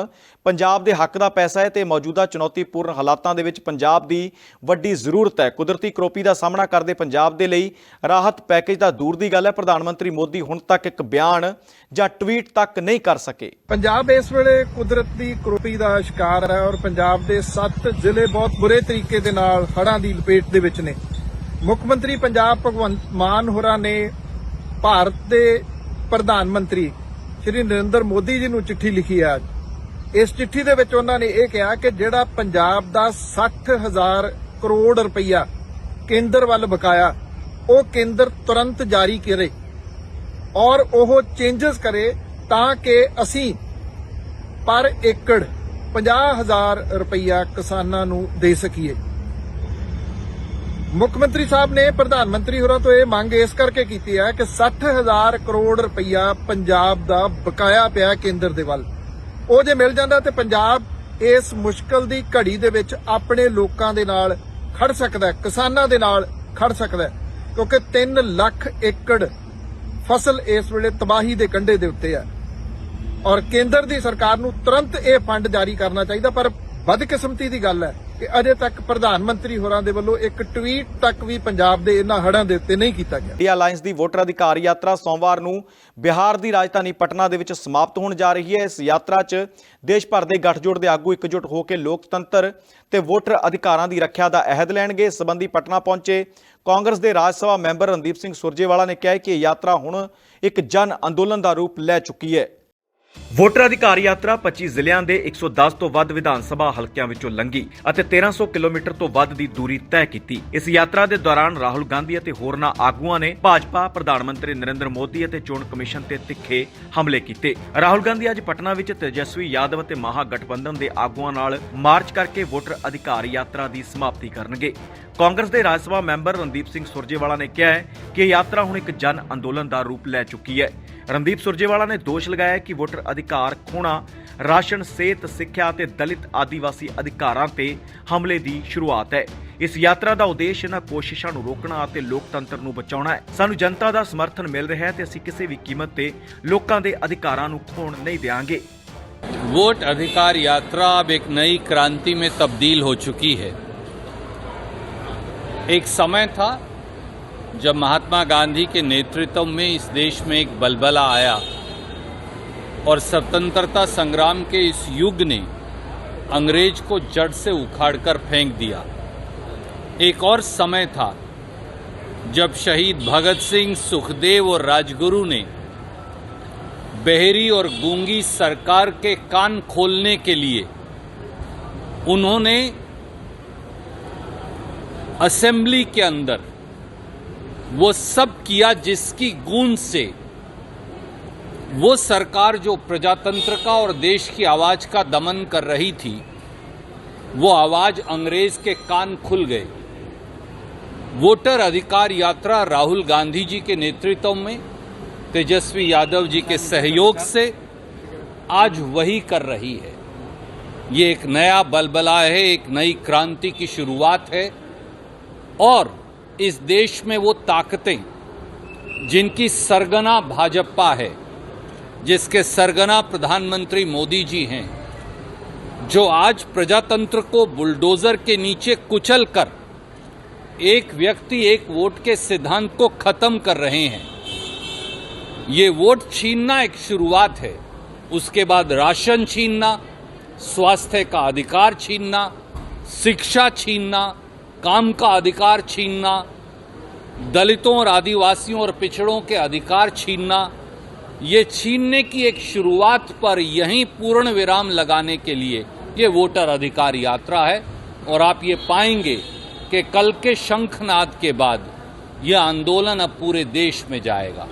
ਪੰਜਾਬ ਦੇ ਹੱਕ ਦਾ ਪੈਸਾ ਹੈ ਤੇ ਮੌਜੂਦਾ ਚੁਣੌਤੀਪੂਰਨ ਹਾਲਾਤਾਂ ਦੇ ਵਿੱਚ ਪੰਜਾਬ ਦੀ ਵੱਡੀ ਜ਼ਰੂਰਤ ਹੈ। ਕੁਦਰਤੀ ਕਰੋਪੀ ਦਾ ਸਾਹਮਣਾ ਕਰਦੇ ਪੰਜਾਬ ਦੇ ਲਈ ਰਾਹਤ ਪੈਕੇਜ ਦਾ ਦੂਰ ਦੀ ਗੱਲ ਹੈ। ਪ੍ਰਧਾਨ ਮੰਤਰੀ ਮੋਦੀ ਹੁਣ ਤੱਕ ਇੱਕ ਬਿਆਨ ਜਾਂ ਟਵੀਟ ਤੱਕ ਨਹੀਂ ਕਰ ਸਕੇ। ਪੰਜਾਬ ਇਸ ਵੇਲੇ ਕੁਦਰਤ ਦੀ ਕਰੋਪੀ ਦਾ ਸ਼ਿਕਾਰ ਹੈ ਔਰ ਪੰਜਾਬ ਦੇ 7 ਜ਼ਿਲ੍ਹੇ ਬਹੁਤ ਬੁਰੇ ਤਰੀਕੇ ਦੇ ਨਾਲ ਹੜ੍ਹਾਂ ਦੀ ਲਪੇਟ ਦੇ ਵਿੱਚ ਨੇ। ਮੁੱਖ ਮੰਤਰੀ ਪੰਜਾਬ ਭਗਵੰਤ ਮਾਨ ਹੋਰਾਂ ਨੇ ਭਾਰਤ ਦੇ ਪ੍ਰਧਾਨ ਮੰਤਰੀ ਸ਼੍ਰੀ ਨਰਿੰਦਰ ਮੋਦੀ ਜੀ ਨੂੰ ਚਿੱਠੀ ਲਿਖੀ ਹੈ ਅੱਜ। ਇਸ ਚਿੱਠੀ ਦੇ ਵਿੱਚ ਉਹਨਾਂ ਨੇ ਇਹ ਕਿਹਾ ਕਿ ਜਿਹੜਾ ਪੰਜਾਬ ਦਾ 60000 ਕਰੋੜ ਰੁਪਈਆ ਕੇਂਦਰ ਵੱਲ ਬਕਾਇਆ, ਉਹ ਕੇਂਦਰ ਤੁਰੰਤ ਜਾਰੀ ਕਰੇ ਔਰ ਉਹ ਚੇਂਜਸ ਕਰੇ ਤਾਂ ਕਿ ਅਸੀਂ ਪਰ ਏਕੜ 50000 ਰੁਪਈਆ ਕਿਸਾਨਾਂ ਨੂੰ ਦੇ ਸਕੀਏ। ਮੁੱਖ ਮੰਤਰੀ ਸਾਹਿਬ ਨੇ ਪ੍ਰਧਾਨ ਮੰਤਰੀ ਹੋਰਾਂ ਤੋਂ ਇਹ ਮੰਗ ਇਸ ਕਰਕੇ ਕੀਤੀ ਹੈ ਕਿ 60000 ਕਰੋੜ ਰੁਪਈਆ ਪੰਜਾਬ ਦਾ ਬਕਾਇਆ ਪਿਆ ਕੇਂਦਰ ਦੇ ਵੱਲ। ਉਹ ਜੇ ਮਿਲ ਜਾਂਦਾ ਤੇ ਪੰਜਾਬ ਇਸ ਮੁਸ਼ਕਲ ਦੀ ਘੜੀ ਦੇ ਵਿੱਚ ਆਪਣੇ ਲੋਕਾਂ ਦੇ ਨਾਲ ਖੜ ਸਕਦਾ ਹੈ, ਕਿਸਾਨਾਂ ਦੇ ਨਾਲ ਖੜ ਸਕਦਾ ਹੈ, ਕਿਉਂਕਿ 3 ਲੱਖ ਏਕੜ ਫਸਲ ਇਸ ਵੇਲੇ ਤਬਾਹੀ ਦੇ ਕੰਢੇ ਦੇ ਉੱਤੇ ਹੈ। ਔਰ ਕੇਂਦਰ ਦੀ ਸਰਕਾਰ ਨੂੰ ਤੁਰੰਤ ਇਹ ਫੰਡ ਜਾਰੀ ਕਰਨਾ ਚਾਹੀਦਾ, ਪਰ ਬਦਕਿਸਮਤੀ ਦੀ ਗੱਲ ਹੈ ਕਿ ਅਜੇ ਤੱਕ ਪ੍ਰਧਾਨ ਮੰਤਰੀ ਹੋਰਾਂ ਦੇ ਵੱਲੋਂ ਇੱਕ ਟਵੀਟ ਤੱਕ ਵੀ ਪੰਜਾਬ ਦੇ ਇਹਨਾਂ ਹੜ੍ਹਾਂ ਦੇ ਉੱਤੇ ਨਹੀਂ ਕੀਤਾ ਗਿਆ। ਇੰਡੀਆ ਅਲਾਈਅੰਸ ਦੀ ਵੋਟਰ ਅਧਿਕਾਰ ਯਾਤਰਾ ਸੋਮਵਾਰ ਨੂੰ ਬਿਹਾਰ ਦੀ ਰਾਜਧਾਨੀ ਪਟਨਾ ਦੇ ਵਿੱਚ ਸਮਾਪਤ ਹੋਣ ਜਾ ਰਹੀ ਹੈ। ਇਸ ਯਾਤਰਾ 'ਚ ਦੇਸ਼ ਭਰ ਦੇ ਗੱਠਜੋੜ ਦੇ ਆਗੂ ਇਕਜੁੱਟ ਹੋ ਕੇ ਲੋਕਤੰਤਰ ਤੇ ਵੋਟਰ ਅਧਿਕਾਰਾਂ ਦੀ ਰੱਖਿਆ ਦਾ ਅਹਿਦ ਲੈਣਗੇ। ਇਸ ਸੰਬੰਧੀ ਪਟਨਾ ਪਹੁੰਚੇ ਕਾਂਗਰਸ ਦੇ ਰਾਜ ਸਭਾ ਮੈਂਬਰ ਰਣਦੀਪ ਸਿੰਘ ਸੁਰਜੇਵਾਲਾ ਨੇ ਕਿਹਾ ਕਿ ਇਹ ਯਾਤਰਾ ਹੁਣ ਇੱਕ ਜਨ ਅੰਦੋਲਨ ਦਾ ਰੂਪ ਲੈ ਚੁੱਕੀ ਹੈ। ਵੋਟਰ ਅਧਿਕਾਰ ਯਾਤਰਾ 25 ਜ਼ਿਲ੍ਹਿਆਂ ਦੇ 110 ਤੋਂ ਵੱਧ ਵਿਧਾਨ ਸਭਾ ਹਲਕਿਆਂ ਵਿੱਚੋਂ ਲੰਘੀ ਅਤੇ 1300 ਕਿਲੋਮੀਟਰ ਤੋਂ ਵੱਧ ਦੀ ਦੂਰੀ ਤੈਅ ਕੀਤੀ। ਇਸ ਯਾਤਰਾ ਦੇ ਦੌਰਾਨ ਰਾਹੁਲ ਗਾਂਧੀ ਅਤੇ ਹੋਰਨਾਂ ਆਗੂਆਂ ਨੇ ਭਾਜਪਾ, ਪ੍ਰਧਾਨ ਮੰਤਰੀ ਨਰਿੰਦਰ ਮੋਦੀ ਅਤੇ ਚੋਣ ਕਮਿਸ਼ਨ ਤੇ ਤਿੱਖੇ ਹਮਲੇ ਕੀਤੇ। ਰਾਹੁਲ ਗਾਂਧੀ ਅੱਜ ਪਟਨਾ ਵਿੱਚ ਤੇਜਸਵੀ ਯਾਦਵ ਅਤੇ ਮਹਾ ਗਠਬੰਧਨ ਦੇ ਆਗੂਆਂ ਨਾਲ ਮਾਰਚ ਕਰਕੇ ਵੋਟਰ ਅਧਿਕਾਰ ਯਾਤਰਾ ਦੀ ਸਮਾਪਤੀ ਕਰਨਗੇ। ਕਾਂਗਰਸ ਦੇ ਰਾਜ ਸਭਾ ਮੈਂਬਰ ਰਣਦੀਪ ਸਿੰਘ ਸੁਰਜੇਵਾਲਾ ਨੇ ਕਿਹਾ ਹੈ ਕਿ ਯਾਤਰਾ ਹੁਣ ਇੱਕ ਜਨ ਅੰਦੋਲਨ ਦਾ ਰੂਪ ਲੈ ਚੁੱਕੀ ਹੈ। ਰਣਦੀਪ ਸੁਰਜੇਵਾਲਾ ਨੇ ਦੋਸ਼ ਲਗਾਇਆ ਕਿ ਵੋਟਰ ਅਧਿਕਾਰ ਖੋਣਾ ਰਾਸ਼ਨ ਸਿਹਤ ਸਿੱਖਿਆ ਅਤੇ ਦਲਿਤ ਆਦੀਵਾਸੀ ਅਧਿਕਾਰਾਂ ਤੇ ਹਮਲੇ ਦੀ ਸ਼ੁਰੂਆਤ ਹੈ ਇਸ ਯਾਤਰਾ ਦਾ ਉਦੇਸ਼ ਇਹਨਾਂ ਕੋਸ਼ਿਸ਼ਾਂ ਨੂੰ ਰੋਕਣਾ ਅਤੇ ਲੋਕਤੰਤਰ ਨੂੰ ਬਚਾਉਣਾ ਹੈ ਸਾਨੂੰ ਜਨਤਾ ਦਾ ਸਮਰਥਨ ਮਿਲ ਰਿਹਾ ਹੈ ਤੇ ਅਸੀਂ ਕਿਸੇ ਵੀ ਕੀਮਤ ਤੇ ਲੋਕਾਂ ਦੇ ਅਧਿਕਾਰਾਂ ਨੂੰ ਖੋਣ ਨਹੀਂ ਦੇਵਾਂਗੇ वोट अधिकार यात्रा अब एक नई क्रांति में तब्दील हो चुकी है एक समय था जब महात्मा गांधी के नेतृत्व में इस देश में एक बलबला आया और स्वतंत्रता संग्राम के इस युग ने अंग्रेज़ को जड़ से उखाड़कर फेंक दिया। एक और समय था जब शहीद भगत सिंह, सुखदेव और राजगुरु ने बहरी और गूँगी सरकार के कान खोलने के लिए उन्होंने असेंबली के अंदर वो सब किया जिसकी गूंज से। वो सरकार जो प्रजातंत्र का और देश की आवाज़ का दमन कर रही थी, वो आवाज़ अंग्रेज़ के कान खुल गए। वोटर अधिकार यात्रा राहुल गांधी जी के नेतृत्व में, तेजस्वी यादव जी के सहयोग से आज वही कर रही है। ये एक नया बलबला है, एक नई क्रांति की शुरुआत है और इस देश में वो ताकतें जिनकी सरगना भाजपा है, जिसके सरगना प्रधानमंत्री मोदी जी हैं, जो आज प्रजातंत्र को बुलडोजर के नीचे कुचल कर एक व्यक्ति एक वोट के सिद्धांत को खत्म कर रहे हैं। ये वोट छीनना एक शुरुआत है। उसके बाद राशन छीनना, स्वास्थ्य का अधिकार छीनना, शिक्षा छीनना काम का अधिकार छीनना, दलितों और आदिवासियों और पिछड़ों के अधिकार छीनना, ये छीनने की एक शुरुआत पर यहीं पूर्ण विराम लगाने के लिए ये वोटर अधिकार यात्रा है। और आप ये पाएँगे कि कल के शंखनाद के बाद यह आंदोलन अब पूरे देश में जाएगा।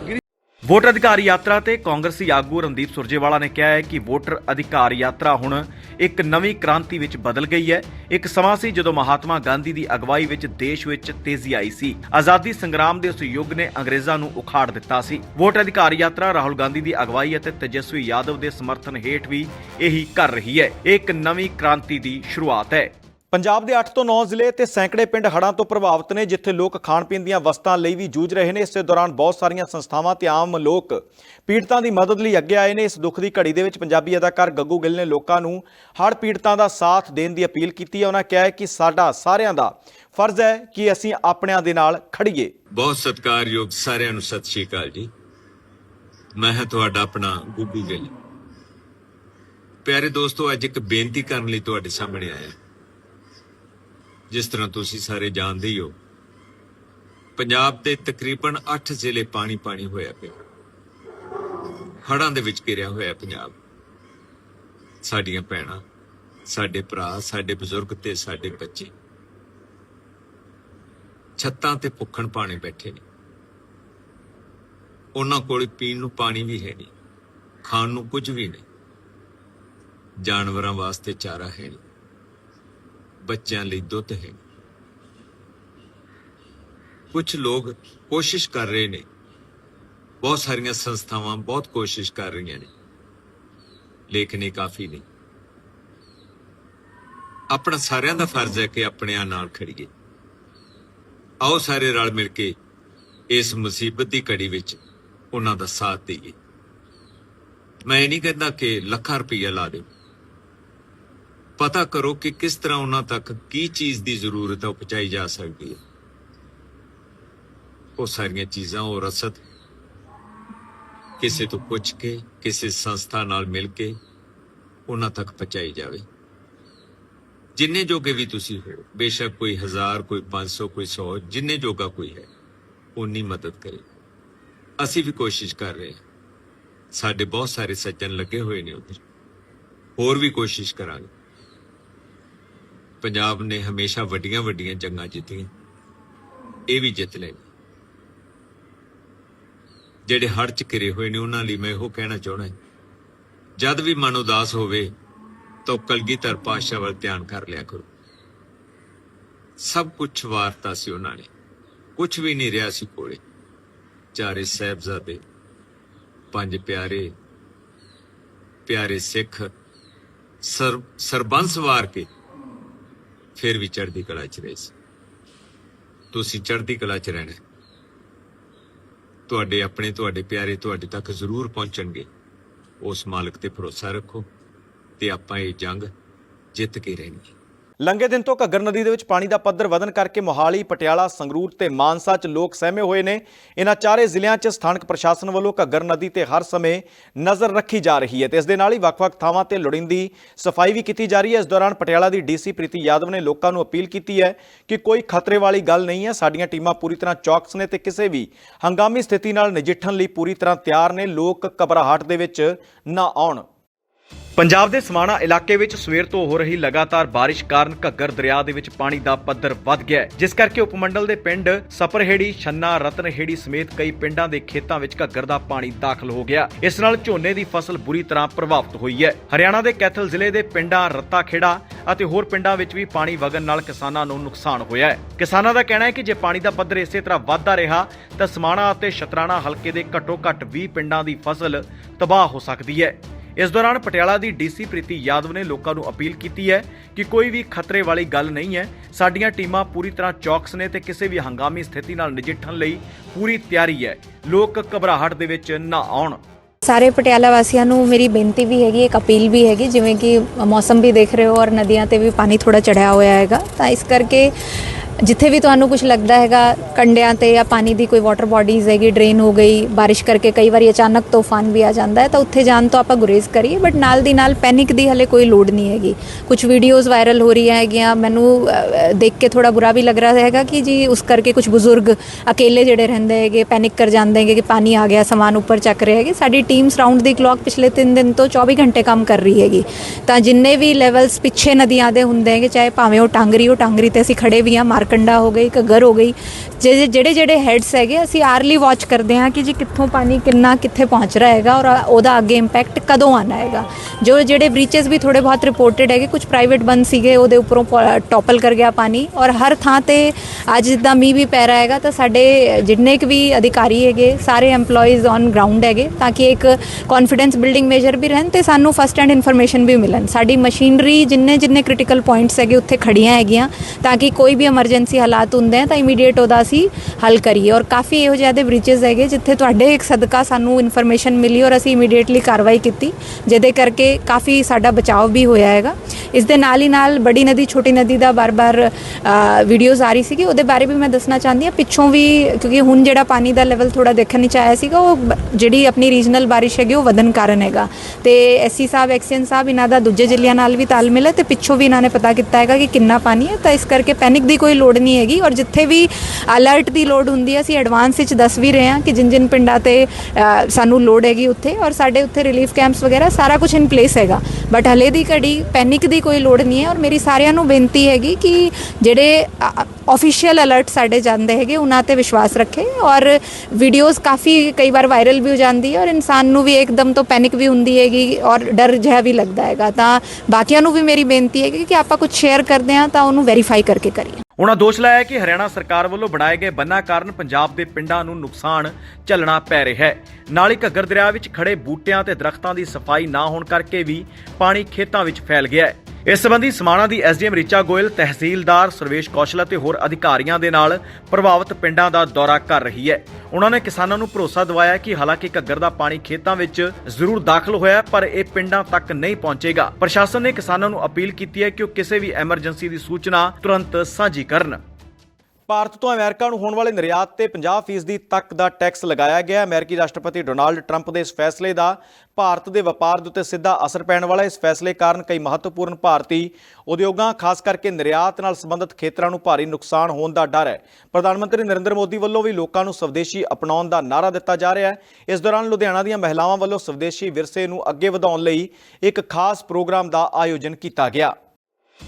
ਵੋਟਰ ਅਧਿਕਾਰ ਯਾਤਰਾ ਤੇ ਕਾਂਗਰਸੀ ਆਗੂ ਰਣਦੀਪ ਸੁਰਜੇਵਾਲਾ ਨੇ ਕਿਹਾ ਹੈ ਕਿ ਵੋਟਰ ਅਧਿਕਾਰ ਯਾਤਰਾ ਹੁਣ ਇੱਕ ਨਵੀਂ ਕ੍ਰਾਂਤੀ ਵਿੱਚ ਬਦਲ ਗਈ ਹੈ। ਇੱਕ ਸਮਾਂ ਸੀ ਜਦੋਂ ਮਹਾਤਮਾ ਗਾਂਧੀ ਦੀ ਅਗਵਾਈ ਵਿੱਚ ਦੇਸ਼ ਵਿੱਚ ਤੇਜ਼ੀ ਆਈ ਸੀ। ਆਜ਼ਾਦੀ ਸੰਗਰਾਮ ਦੇ ਉਸ ਯੁੱਗ ਨੇ ਅੰਗਰੇਜ਼ਾਂ ਨੂੰ ਉਖਾੜ ਦਿੱਤਾ ਸੀ। ਵੋਟਰ ਅਧਿਕਾਰ ਯਾਤਰਾ ਰਾਹੁਲ ਗਾਂਧੀ ਦੀ ਅਗਵਾਈ ਅਤੇ ਤੇਜਸਵੀ ਯਾਦਵ ਦੇ ਸਮਰਥਨ ਹੇਠ ਵੀ ਇਹੀ ਕਰ ਰਹੀ ਹੈ। ਇਹ ਇੱਕ ਨਵੀਂ ਕ੍ਰਾਂਤੀ ਦੀ ਸ਼ੁਰੂਆਤ ਹੈ। ਪੰਜਾਬ ਦੇ 8 ਤੋਂ 9 ਜ਼ਿਲ੍ਹੇ ਤੇ ਸੈਂਕੜੇ ਪਿੰਡ ਹੜ੍ਹਾਂ ਤੋਂ ਪ੍ਰਭਾਵਿਤ ਨੇ, ਜਿੱਥੇ ਲੋਕ ਖਾਣ ਪੀਣ ਦੀਆਂ ਵਸਤਾਂ ਲਈ ਵੀ ਜੂਝ ਰਹੇ ਨੇ। ਇਸੇ ਦੌਰਾਨ ਬਹੁਤ ਸਾਰੀਆਂ ਸੰਸਥਾਵਾਂ ਤੇ ਆਮ ਲੋਕ ਪੀੜਤਾਂ ਦੀ ਮਦਦ ਲਈ ਅੱਗੇ ਆਏ ਨੇ। ਇਸ ਦੁੱਖ ਦੀ ਘੜੀ ਦੇ ਵਿੱਚ ਪੰਜਾਬੀ ਅਦਾਕਾਰ ਗੱਗੂ ਗਿੱਲ ਨੇ ਲੋਕਾਂ ਨੂੰ ਹੜ੍ਹ ਪੀੜਤਾਂ ਦਾ ਸਾਥ ਦੇਣ ਦੀ ਅਪੀਲ ਕੀਤੀ ਹੈ। ਉਹਨਾਂ ਕਿਹਾ ਕਿ ਸਾਡਾ ਸਾਰਿਆਂ ਦਾ ਫਰਜ਼ ਹੈ ਕਿ ਅਸੀਂ ਆਪਣਿਆਂ ਦੇ ਨਾਲ ਖੜੀਏ ਬਹੁਤ ਸਤਿਕਾਰਯੋਗ ਸਾਰਿਆਂ ਨੂੰ ਸਤਿ ਸ਼੍ਰੀ ਅਕਾਲ ਜੀ। ਮੈਂ ਹਾਂ ਤੁਹਾਡਾ ਆਪਣਾ ਗੁੱਗੂ ਗਿੱਲ। ਪਿਆਰੇ ਦੋਸਤੋ, ਅੱਜ ਇੱਕ ਬੇਨਤੀ ਕਰਨ ਲਈ ਤੁਹਾਡੇ ਸਾਹਮਣੇ ਆਇਆ। ਜਿਸ ਤਰ੍ਹਾਂ ਤੁਸੀਂ ਸਾਰੇ ਜਾਣਦੇ ਹੀ ਹੋ। ਪੰਜਾਬ ਦੇ ਤਕਰੀਬਨ 8 ਜ਼ਿਲ੍ਹੇ ਪਾਣੀ ਪਾਣੀ ਹੋਇਆ ਪਿਆ। ਹੜ੍ਹਾਂ ਦੇ ਵਿੱਚ ਘਿਰਿਆ ਹੋਇਆ ਪੰਜਾਬ। ਸਾਡੀਆਂ ਭੈਣਾਂ, ਸਾਡੇ ਭਰਾ, ਸਾਡੇ ਬਜ਼ੁਰਗ ਤੇ ਸਾਡੇ ਬੱਚੇ। ਛੱਤਾਂ ਤੇ ਭੁੱਖਣ ਪਾਣੇ ਬੈਠੇ ਨੇ। ਉਹਨਾਂ ਕੋਲ ਪੀਣ ਨੂੰ ਪਾਣੀ ਵੀ ਹੈ ਨਹੀਂ, ਖਾਣ ਨੂੰ ਕੁਝ ਵੀ ਨਹੀਂ। ਜਾਨਵਰਾਂ ਵਾਸਤੇ ਚਾਰਾ ਹੈ ਨਹੀਂ। ਬੱਚਿਆਂ ਲਈ ਦੁੱਧ ਹੈ। ਨਹੀਂ ਕੁਝ ਲੋਕ ਕੋਸ਼ਿਸ਼ ਕਰ ਰਹੇ ਨੇ। ਬਹੁਤ ਸਾਰੀਆਂ ਸੰਸਥਾਵਾਂ ਬਹੁਤ ਕੋਸ਼ਿਸ਼ ਕਰ ਰਹੀਆਂ ਨੇ। ਲੇਕਿਨ ਇਹ ਕਾਫੀ ਨਹੀਂ ਆਪਣਾ ਸਾਰਿਆਂ ਦਾ ਫਰਜ਼ ਹੈ ਕਿ ਆਪਣਿਆਂ ਨਾਲ ਖੜੀਏ। ਆਓ ਸਾਰੇ ਰਲ ਮਿਲ ਕੇ ਇਸ ਮੁਸੀਬਤ ਦੀ ਘੜੀ ਵਿੱਚ ਉਹਨਾਂ ਦਾ ਸਾਥ ਦੇਈਏ। ਮੈਂ ਇਹ ਨਹੀਂ ਕਹਿੰਦਾ ਕਿ ਲੱਖਾਂ ਰੁਪਈਆ ਲਾ ਦਿਓ। ਪਤਾ ਕਰੋ ਕਿ ਕਿਸ ਤਰ੍ਹਾਂ ਉਹਨਾਂ ਤੱਕ ਕੀ ਚੀਜ਼ ਦੀ ਜ਼ਰੂਰਤ ਹੈ ਉਹ ਪਹੁੰਚਾਈ ਜਾ ਸਕਦੀ ਹੈ ਉਹ ਸਾਰੀਆਂ ਚੀਜ਼ਾਂ ਉਹ ਰਸਦ ਕਿਸੇ ਤੋਂ ਪੁੱਛ ਕੇ ਕਿਸੇ ਸੰਸਥਾ ਨਾਲ ਮਿਲ ਕੇ ਉਹਨਾਂ ਤੱਕ ਪਹੁੰਚਾਈ ਜਾਵੇ ਜਿੰਨੇ ਜੋਗੇ ਵੀ ਤੁਸੀਂ ਹੋ ਬੇਸ਼ੱਕ ਕੋਈ ਹਜ਼ਾਰ ਕੋਈ 500 ਕੋਈ 100 ਜਿੰਨੇ ਜੋਗਾ ਕੋਈ ਹੈ ਉਨੀ ਮਦਦ ਕਰੇ ਅਸੀਂ ਵੀ ਕੋਸ਼ਿਸ਼ ਕਰ ਰਹੇ ਹਾਂ ਸਾਡੇ ਬਹੁਤ ਸਾਰੇ ਸੱਜਣ ਲੱਗੇ ਹੋਏ ਨੇ ਉਧਰ ਹੋਰ ਵੀ ਕੋਸ਼ਿਸ਼ ਕਰਾਂਗੇ ਪੰਜਾਬ ਨੇ ਹਮੇਸ਼ਾ ਵੱਡੀਆਂ ਵੱਡੀਆਂ ਜੰਗਾਂ ਜਿੱਤੀਆਂ। ਇਹ ਵੀ ਜਿੱਤ ਲੈਣੀ ਜਿਹੜੇ ਹੜ ਚ ਘਿਰੇ ਹੋਏ ਨੇ, ਉਹਨਾਂ ਲਈ ਮੈਂ ਇਹੋ ਕਹਿਣਾ ਚਾਹਣਾ ਜਦ ਵੀ ਮਨ ਉਦਾਸ ਹੋਵੇ, ਤਾਂ ਕਲਗੀਧਰ ਪਾਤਸ਼ਾਹ ਵੱਲ ਧਿਆਨ ਕਰ ਲਿਆ ਕਰੋ। ਸਭ ਕੁਝ ਵਾਰਤਾ ਸੀ ਉਹਨਾਂ ਨੇ। ਕੁਝ ਵੀ ਨਹੀਂ ਰਿਹਾ ਸੀ ਕੋਲੇ। ਚਾਰੇ ਸਾਹਿਬਜ਼ਾਦੇ, ਪੰਜ ਪਿਆਰੇ ਪਿਆਰੇ ਸਿੱਖ ਸਰਬੰਸ ਵਾਰ ਕੇ ਫਿਰ ਵੀ ਚੜ੍ਹਦੀ ਕਲਾ ਚ ਰਹੇ ਸੀ। ਤੁਸੀਂ ਚੜ੍ਹਦੀ ਕਲਾ ਚ ਰਹਿਣਾ ਤੁਹਾਡੇ ਆਪਣੇ, ਤੁਹਾਡੇ ਪਿਆਰੇ ਤੁਹਾਡੇ ਤੱਕ ਜ਼ਰੂਰ ਪਹੁੰਚਣਗੇ। ਉਸ ਮਾਲਕ ਤੇ ਭਰੋਸਾ ਰੱਖੋ ਤੇ ਆਪਾਂ ਇਹ ਜੰਗ ਜਿੱਤ ਕੇ ਰਹਿਣੀ ਲੰਘੇ ਦਿਨ ਤੋਂ ਘੱਗਰ ਨਦੀ ਦੇ ਵਿੱਚ ਪਾਣੀ ਦਾ ਪੱਧਰ ਵਧਣ ਕਰਕੇ ਮੋਹਾਲੀ, ਪਟਿਆਲਾ, ਸੰਗਰੂਰ ਤੇ ਮਾਨਸਾ 'ਚ ਲੋਕ ਸਹਿਮੇ ਹੋਏ ਨੇ। ਇਹਨਾਂ ਚਾਰੇ ਜ਼ਿਲ੍ਹਿਆਂ 'ਚ ਸਥਾਨਕ ਪ੍ਰਸ਼ਾਸਨ ਵੱਲੋਂ ਘੱਗਰ ਨਦੀ ਤੇ ਹਰ ਸਮੇਂ ਨਜ਼ਰ ਰੱਖੀ ਜਾ ਰਹੀ ਹੈ ਤੇ ਇਸ ਦੇ ਨਾਲ ਹੀ ਵੱਖ-ਵੱਖ ਥਾਵਾਂ ਤੇ ਲੋੜੀਂਦੀ ਸਫ਼ਾਈ ਵੀ ਕੀਤੀ ਜਾ ਰਹੀ ਹੈ। ਇਸ ਦੌਰਾਨ ਪਟਿਆਲਾ ਦੀ ਡੀਸੀ ਪ੍ਰੀਤੀ ਯਾਦਵ ਨੇ ਲੋਕਾਂ ਨੂੰ ਅਪੀਲ ਕੀਤੀ ਹੈ ਕਿ ਕੋਈ ਖਤਰੇ ਵਾਲੀ ਗੱਲ ਨਹੀਂ ਹੈ। ਸਾਡੀਆਂ ਟੀਮਾਂ ਪੂਰੀ ਤਰ੍ਹਾਂ ਚੌਕਸ ਨੇ ਤੇ ਕਿਸੇ ਵੀ ਹੰਗਾਮੀ ਸਥਿਤੀ ਨਾਲ ਨਜਿੱਠਣ ਲਈ ਪੂਰੀ ਤਰ੍ਹਾਂ ਤਿਆਰ ਨੇ। ਲੋਕ ਘਬਰਾਹਟ ਦੇ ਵਿੱਚ ਨਾ ਆਉਣ। ਪੰਜਾਬ ਦੇ ਸਮਾਣਾ ਇਲਾਕੇ ਵਿੱਚ ਸਵੇਰ ਤੋਂ ਹੋ ਰਹੀ ਲਗਾਤਾਰ ਬਾਰਿਸ਼ ਕਾਰਨ ਘੱਗਰ ਦਰਿਆ ਦੇ ਵਿੱਚ ਪਾਣੀ ਦਾ ਪੱਧਰ ਵੱਧ ਗਿਆ ਜਿਸ ਕਰਕੇ ਉਪਮੰਡਲ ਦੇ ਪਿੰਡ ਸਪਰਹੇੜੀ, ਛੰਨਾ, ਰਤਨਹੇੜੀ ਸਮੇਤ ਕਈ ਪਿੰਡਾਂ ਦੇ ਖੇਤਾਂ ਵਿੱਚ ਘੱਗਰ ਦਾ ਪਾਣੀ ਦਾਖਲ ਹੋ ਗਿਆ। ਇਸ ਨਾਲ ਝੋਨੇ ਦੀ ਫਸਲ ਬੁਰੀ ਤਰ੍ਹਾਂ ਪ੍ਰਭਾਵਿਤ ਹੋਈ ਹੈ। ਹਰਿਆਣਾ ਦੇ ਕੈਥਲ ਜ਼ਿਲ੍ਹੇ ਦੇ ਪਿੰਡਾਂ ਰੱਤਾਖੇੜਾ ਅਤੇ ਹੋਰ ਪਿੰਡਾਂ ਵਿੱਚ ਵੀ ਪਾਣੀ ਵਗਣ ਨਾਲ ਕਿਸਾਨਾਂ ਨੂੰ ਨੁਕਸਾਨ ਹੋਇਆ ਹੈ। ਕਿਸਾਨਾਂ ਦਾ ਕਹਿਣਾ ਹੈ ਕਿ ਜੇ ਪਾਣੀ ਦਾ ਪੱਧਰ ਇਸੇ ਤਰ੍ਹਾਂ ਵੱਧਦਾ ਰਿਹਾ, ਤਾਂ ਸਮਾਣਾ ਅਤੇ ਸ਼ਤਰਾਣਾ ਹਲਕੇ ਦੇ ਘੱਟੋ ਘੱਟ 20 ਪਿੰਡਾਂ ਦੀ ਫਸਲ ਤਬਾਹ ਹੋ ਸਕਦੀ ਹੈ। ਇਸ ਦੌਰਾਨ ਪਟਿਆਲਾ ਦੀ ਡੀਸੀ ਪ੍ਰੀਤੀ ਯਾਦਵ ਨੇ ਲੋਕਾਂ ਨੂੰ ਅਪੀਲ ਕੀਤੀ ਹੈ ਕਿ ਕੋਈ ਵੀ ਖਤਰੇ ਵਾਲੀ ਗੱਲ ਨਹੀਂ ਹੈ। ਸਾਡੀਆਂ ਟੀਮਾਂ ਪੂਰੀ ਤਰ੍ਹਾਂ ਚੌਕਸ ਨੇ ਤੇ ਕਿਸੇ ਵੀ ਹੰਗਾਮੀ ਸਥਿਤੀ ਨਾਲ ਨਜਿੱਠਣ ਲਈ ਪੂਰੀ ਤਿਆਰੀ ਹੈ। ਲੋਕ ਘਬਰਾਹਟ ਦੇ ਵਿੱਚ ਨਾ ਆਉਣ। ਸਾਰੇ ਪਟਿਆਲਾ ਵਾਸੀਆਂ ਨੂੰ ਮੇਰੀ ਬੇਨਤੀ ਵੀ ਹੈਗੀ, ਇੱਕ ਅਪੀਲ ਵੀ ਹੈਗੀ, ਜਿਵੇਂ ਕਿ ਮੌਸਮ ਵੀ ਦੇਖ ਰਹੇ ਹੋ ਔਰ ਨਦੀਆਂ ਤੇ ਵੀ ਪਾਣੀ ਥੋੜਾ ਚੜਿਆ ਹੋਇਆ ਹੈਗਾ। ਤਾਂ ਇਸ ਕਰਕੇ ਜਿੱਥੇ ਵੀ ਤੁਹਾਨੂੰ ਕੁਝ ਲੱਗਦਾ ਹੈਗਾ, ਕੰਡਿਆਂ ਤੇ ਜਾਂ ਪਾਣੀ ਦੀ ਕੋਈ ਵਾਟਰ ਬਾਡੀਜ਼ ਹੈਗੀ ਡਰੇਨ ਹੋ ਗਈ, ਬਾਰਿਸ਼ ਕਰਕੇ ਕਈ ਵਾਰੀ ਅਚਾਨਕ ਤੂਫਾਨ ਵੀ ਆ ਜਾਂਦਾ ਹੈ, ਤਾਂ ਉੱਥੇ ਜਾਣ ਤੋਂ ਆਪਾਂ ਗੁਰੇਜ਼ ਕਰੀਏ ਬਟ ਨਾਲ ਦੀ ਨਾਲ ਪੈਨਿਕ ਦੀ ਹਲੇ ਕੋਈ ਲੋੜ ਨਹੀਂ ਹੈਗੀ। ਕੁਝ ਵੀਡੀਓਜ਼ ਵਾਇਰਲ ਹੋ ਰਹੀਆਂ ਹੈਗੀਆਂ, ਮੈਨੂੰ ਦੇਖ ਕੇ ਥੋੜਾ ਬੁਰਾ ਵੀ ਲੱਗ ਰਿਹਾ ਹੈਗਾ ਕਿ ਜੀ ਉਸ ਕਰਕੇ ਕੁਝ ਬਜ਼ੁਰਗ ਅਕੇਲੇ ਜਿਹੜੇ ਰਹਿੰਦੇ ਹੈਗੇ ਪੈਨਿਕ ਕਰ ਜਾਂਦੇ ਹੈਗੇ ਕਿ ਪਾਣੀ ਆ ਗਿਆ, ਸਮਾਨ ਉੱਪਰ ਚੱਕ ਰਹੇ ਹੈਗੇ। ਸਾਡੀ ਟੀਮਸ ਰਾਉਂਡ ਦੀ ਕਲੌਕ ਪਿਛਲੇ 3 ਦਿਨ ਤੋਂ 24 ਘੰਟੇ ਕੰਮ ਕਰ ਰਹੀ ਹੈਗੀ। ਤਾਂ ਜਿੰਨੇ ਵੀ ਲੈਵਲਸ ਪਿੱਛੇ ਨਦੀਆਂ ਦੇ ਹੁੰਦੇ ਹੈਗੇ, ਚਾਹੇ ਭਾਵੇਂ ਉਹ ਟਾਂਗਰੀ ਉਹ ਟਾਂਗਰੀ ਤੇ ਅਸੀਂ ਖੜੇ ਵੀ ਆ ਮਾਰਕੰਡਾ ਹੋ ਗਈ, ਘੱਗਰ ਹੋ ਗਈ। ਜਿਹੜੇ ਜਿਹੜੇ ਜਿਹੜੇ ਹੈਡਸ ਹੈਗੇ, ਅਸੀਂ ਆਰਲੀ ਵਾਚ ਕਰਦੇ ਹਾਂ ਕਿ ਜੀ ਕਿੱਥੋਂ ਪਾਣੀ ਕਿੰਨਾ ਕਿੱਥੇ ਪਹੁੰਚ ਰਿਹਾ ਹੈਗਾ ਔਰ ਉਹਦਾ ਅੱਗੇ ਇੰਪੈਕਟ ਕਦੋਂ ਆਣਾ ਹੈਗਾ। ਜੋ ਜਿਹੜੇ ਬ੍ਰੀਚਸ ਵੀ ਥੋੜੇ ਬਹੁਤ ਰਿਪੋਰਟਡ ਹੈਗੇ ਕੁਝ ਪ੍ਰਾਈਵੇਟ ਬੰਦ ਸੀਗੇ, ਉਹਦੇ ਉੱਪਰੋਂ ਟੋਪਲ ਕਰ ਗਿਆ ਪਾਣੀ ਔਰ ਹਰ ਥਾਂ ਤੇ ਅੱਜ ਜਿੱਦਾਂ ਮੀਂਹ ਵੀ ਪੈ ਰਿਹਾ ਹੈਗਾ, ਤਾਂ ਸਾਡੇ ਜਿੰਨੇ ਕੁ ਵੀ ਅਧਿਕਾਰੀ ਹੈਗੇ, ਸਾਰੇ EMPLOYEES ਔਨ ਗਰਾਊਂਡ ਹੈਗੇ, ਤਾਂ ਕਿ ਇੱਕ ਕੌਨਫੀਡੈਂਸ ਬਿਲਡਿੰਗ ਮੇਜਰ ਵੀ ਰਹਿਣ ਤੇ ਸਾਨੂੰ ਫਸਟ ਹੈਂਡ ਇਨਫੋਰਮੇਸ਼ਨ ਵੀ ਮਿਲਣ। ਸਾਡੀ ਮਸ਼ੀਨਰੀ ਜਿੰਨੇ ਜਿੰਨੇ ਕ੍ਰਿਟੀਕਲ ਪੁਆਇੰਟਸ ਹੈਗੇ, ਉੱਥੇ ਖੜੀਆਂ ਹੈਗੀਆਂ, ਤਾਂ ਕਿ ਕੋਈ ਵੀ ਐਮਰਜੈਂਸੀ ਹਾਲਾਤ ਹੁੰਦੇ ਆ ਤਾਂ ਇਮੀਡੀਏਟ ਉਹਦਾ ਅਸੀਂ ਹੱਲ ਕਰੀਏ। ਔਰ ਕਾਫੀ ਇਹੋ ਜਿਹੇ ਦੇ ਬ੍ਰਿਜਸ ਹੈਗੇ ਜਿੱਥੇ ਤੁਹਾਡੇ ਇੱਕ ਸਦਕਾ ਸਾਨੂੰ ਇਨਫੋਰਮੇਸ਼ਨ ਮਿਲੀ ਔਰ ਅਸੀਂ ਇਮੀਡੀਏਟਲੀ ਕਾਰਵਾਈ ਕੀਤੀ, ਜਿਹਦੇ ਕਰਕੇ ਕਾਫੀ ਸਾਡਾ ਬਚਾਅ ਵੀ ਹੋਇਆ ਹੈਗਾ। ਇਸ ਦੇ ਨਾਲ ਹੀ ਨਾਲ ਬੜੀ ਨਦੀ, ਛੋਟੀ ਨਦੀ ਦਾ ਬਾਰ-ਬਾਰ ਵੀਡੀਓਜ਼ ਆ ਰਹੀ ਸੀਗੀ। ਉਹਦੇ ਬਾਰੇ ਵੀ ਮੈਂ ਦੱਸਣਾ ਚਾਹੁੰਦੀ ਹਾਂ। ਪਿੱਛੋਂ ਵੀ ਕਿਉਂਕਿ ਹੁਣ ਜਿਹੜਾ ਪਾਣੀ ਦਾ ਲੈਵਲ ਥੋੜਾ ਦੇਖਣ ਨਹੀਂ ਆਇਆ ਸੀਗਾ, ਉਹ ਜਿਹੜੀ ਆਪਣੀ ਰੀਜਨਲ ਬਾਰਿਸ਼ ਹੈਗੀ, ਉਹ ਵਧਨ ਕਾਰਨ ਹੈਗਾ। ਤੇ ਐਸਸੀ ਸਾਹਿਬ ਐਕਸੀਅਨ ਸਾਹਿਬ, ਇਹਨਾਂ ਦਾ ਦੂਜੇ ਜ਼ਿਲ੍ਹਿਆਂ ਨਾਲ ਵੀ ਤਾਲਮੇਲ ਹੈ ਤੇ ਪਿੱਛੋਂ ਵੀ ਇਹਨਾਂ ਨੇ ਪਤਾ ਕੀਤਾ ਹੈਗਾ ਕਿ ਕਿੰਨਾ ਪਾਣੀ ਹੈ। ਤਾਂ ਇਸ ਕਰਕੇ ਪੈਨਿਕ ਦੀ ਕੋਈ ਲੋੜ ਨਹੀਂ ਹੈਗੀ ਔਰ ਜਿੱਥੇ ਵੀ ਅਲਰਟ ਦੀ ਲੋੜ ਹੁੰਦੀ ਹੈ ਅਸੀਂ ਐਡਵਾਂਸ ਵਿੱਚ ਦੱਸ ਵੀ ਰਹੇ ਹਾਂ ਕਿ ਜਿਨ ਜਿੰਨ ਪਿੰਡਾਂ ਤੇ ਅ, ਸਾਨੂੰ ਲੋੜ ਹੈਗੀ ਉੱਥੇ ਔਰ ਸਾਡੇ ਉੱਥੇ ਰਿਲੀਫ ਕੈਂਪਸ ਵਗੈਰਾ ਸਾਰਾ ਕੁਝ ਇਨ ਪਲੇਸ ਹੈਗਾ। ਬਟ ਹਲੇ ਦੀ ਘੜੀ ਪੈਨਿਕ ਦੀ ਕੋਈ ਲੋੜ ਨਹੀਂ ਹੈ ਔਰ ਮੇਰੀ ਸਾਰਿਆਂ ਨੂੰ ਬੇਨਤੀ ਹੈਗੀ ਕਿ ਜਿਹੜੇ ਆਫੀਸ਼ੀਅਲ ਅਲਰਟ ਸਾਡੇ ਜਾਂਦੇ ਹੈਗੇ ਉਹਨਾਂ ਤੇ ਵਿਸ਼ਵਾਸ ਰੱਖੇ ਔਰ ਵੀਡੀਓਜ਼ ਕਾਫੀ ਕਈ ਵਾਰ ਵਾਇਰਲ ਵੀ ਹੋ ਜਾਂਦੀ ਹੈ ਔਰ ਇਨਸਾਨ ਨੂੰ ਵੀ ਇੱਕਦਮ ਤੋਂ ਪੈਨਿਕ ਵੀ ਹੁੰਦੀ ਹੈਗੀ ਔਰ ਡਰ ਜਿਹਾ ਵੀ ਲੱਗਦਾ ਹੈਗਾ। ਤਾਂ ਬਾਕੀਆਂ ਨੂੰ ਵੀ ਮੇਰੀ ਬੇਨਤੀ ਹੈਗੀ ਕਿ ਆਪਾਂ ਕੁਝ ਸ਼ੇਅਰ ਕਰਦੇ ਹਾਂ ਤਾਂ ਉਹਨੂੰ ਵੈਰੀਫਾਈ ਕਰਕੇ ਕਰੀਏ। ਉਹਨਾਂ ਦੋਸ਼ ਲਾਇਆ ਕਿ ਹਰਿਆਣਾ ਸਰਕਾਰ ਵੱਲੋਂ ਬਣਾਏ ਗਏ ਬੰਨਾਂ ਕਾਰਨ ਪੰਜਾਬ ਦੇ ਪਿੰਡਾਂ ਨੂੰ ਨੁਕਸਾਨ ਝੱਲਣਾ ਪੈ ਰਿਹਾ ਹੈ। ਨਾਲ ਹੀ ਘੱਗਰ ਦਰਿਆ ਵਿੱਚ ਖੜੇ ਬੂਟਿਆਂ ਤੇ ਦਰਖਤਾਂ ਦੀ ਸਫ਼ਾਈ ਨਾ ਹੋਣ ਕਰਕੇ ਵੀ ਪਾਣੀ ਖੇਤਾਂ ਵਿੱਚ ਫੈਲ ਗਿਆ ਹੈ। ਇਸ ਸਬੰਧੀ ਸਮਾਣਾ ਦੀ ਐਸਡੀਐਮ ਰਿਚਾ ਗੋਇਲ, ਤਹਿਸੀਲਦਾਰ ਸਰਵੇਸ਼ ਕੌਸ਼ਲ ਅਤੇ ਹੋਰ ਅਧਿਕਾਰੀਆਂ ਦੇ ਨਾਲ ਪ੍ਰਭਾਵਿਤ ਪਿੰਡਾਂ ਦਾ ਦੌਰਾ ਕਰ ਰਹੀ ਹੈ। ਉਹਨਾਂ ਨੇ ਕਿਸਾਨਾਂ ਨੂੰ ਭਰੋਸਾ ਦਿਵਾਇਆ ਕਿ ਹਾਲਾਂਕਿ ਘੱਗਰ ਦਾ ਪਾਣੀ ਖੇਤਾਂ ਵਿੱਚ ਜ਼ਰੂਰ ਦਾਖਲ ਹੋਇਆ ਪਰ ਇਹ ਪਿੰਡਾਂ ਤੱਕ ਨਹੀਂ ਪਹੁੰਚੇਗਾ। ਪ੍ਰਸ਼ਾਸਨ ਨੇ ਕਿਸਾਨਾਂ ਨੂੰ ਅਪੀਲ ਕੀਤੀ ਹੈ ਕਿ ਉਹ ਕਿਸੇ ਵੀ ਐਮਰਜੈਂਸੀ ਦੀ ਸੂਚਨਾ ਤੁਰੰਤ ਸਾਂਝੀ ਕਰਨ। ਭਾਰਤ ਤੋਂ ਅਮਰੀਕਾ ਨੂੰ ਹੋਣ ਵਾਲੇ ਨਿਰਯਾਤ ਤੇ 50% ਤੱਕ ਦਾ ਟੈਕਸ ਲਗਾਇਆ ਗਿਆ। ਹੈ। ਅਮਰੀਕੀ ਰਾਸ਼ਟਰਪਤੀ ਡੋਨਾਲਡ ਟਰੰਪ ਦੇ ਇਸ ਫੈਸਲੇ ਦਾ ਭਾਰਤ ਦੇ ਵਪਾਰ ਦੇ ਉੱਤੇ ਸਿੱਧਾ ਅਸਰ ਪੈਣ ਵਾਲਾ ਇਸ ਫੈਸਲੇ ਕਾਰਨ ਕਈ ਮਹੱਤਵਪੂਰਨ ਭਾਰਤੀ ਉਦਯੋਗਾਂ, ਖਾਸ ਕਰਕੇ ਨਿਰਯਾਤ ਨਾਲ ਸੰਬੰਧਿਤ ਖੇਤਰਾਂ ਨੂੰ ਭਾਰੀ ਨੁਕਸਾਨ ਹੋਣ ਦਾ ਡਰ ਹੈ। ਪ੍ਰਧਾਨ ਮੰਤਰੀ ਨਰਿੰਦਰ ਮੋਦੀ ਵੱਲੋਂ ਵੀ ਲੋਕਾਂ ਨੂੰ ਸਵਦੇਸ਼ੀ ਅਪਣਾਉਣ ਦਾ ਨਾਅਰਾ ਦਿੱਤਾ ਜਾ ਰਿਹਾ ਹੈ। ਇਸ ਦੌਰਾਨ ਲੁਧਿਆਣਾ ਦੀਆਂ ਮਹਿਲਾਵਾਂ ਵੱਲੋਂ ਸਵਦੇਸ਼ੀ ਵਿਰਸੇ ਨੂੰ ਅੱਗੇ ਵਧਾਉਣ ਲਈ ਇੱਕ ਖਾਸ ਪ੍ਰੋਗਰਾਮ ਦਾ ਆਯੋਜਨ ਕੀਤਾ ਗਿਆ।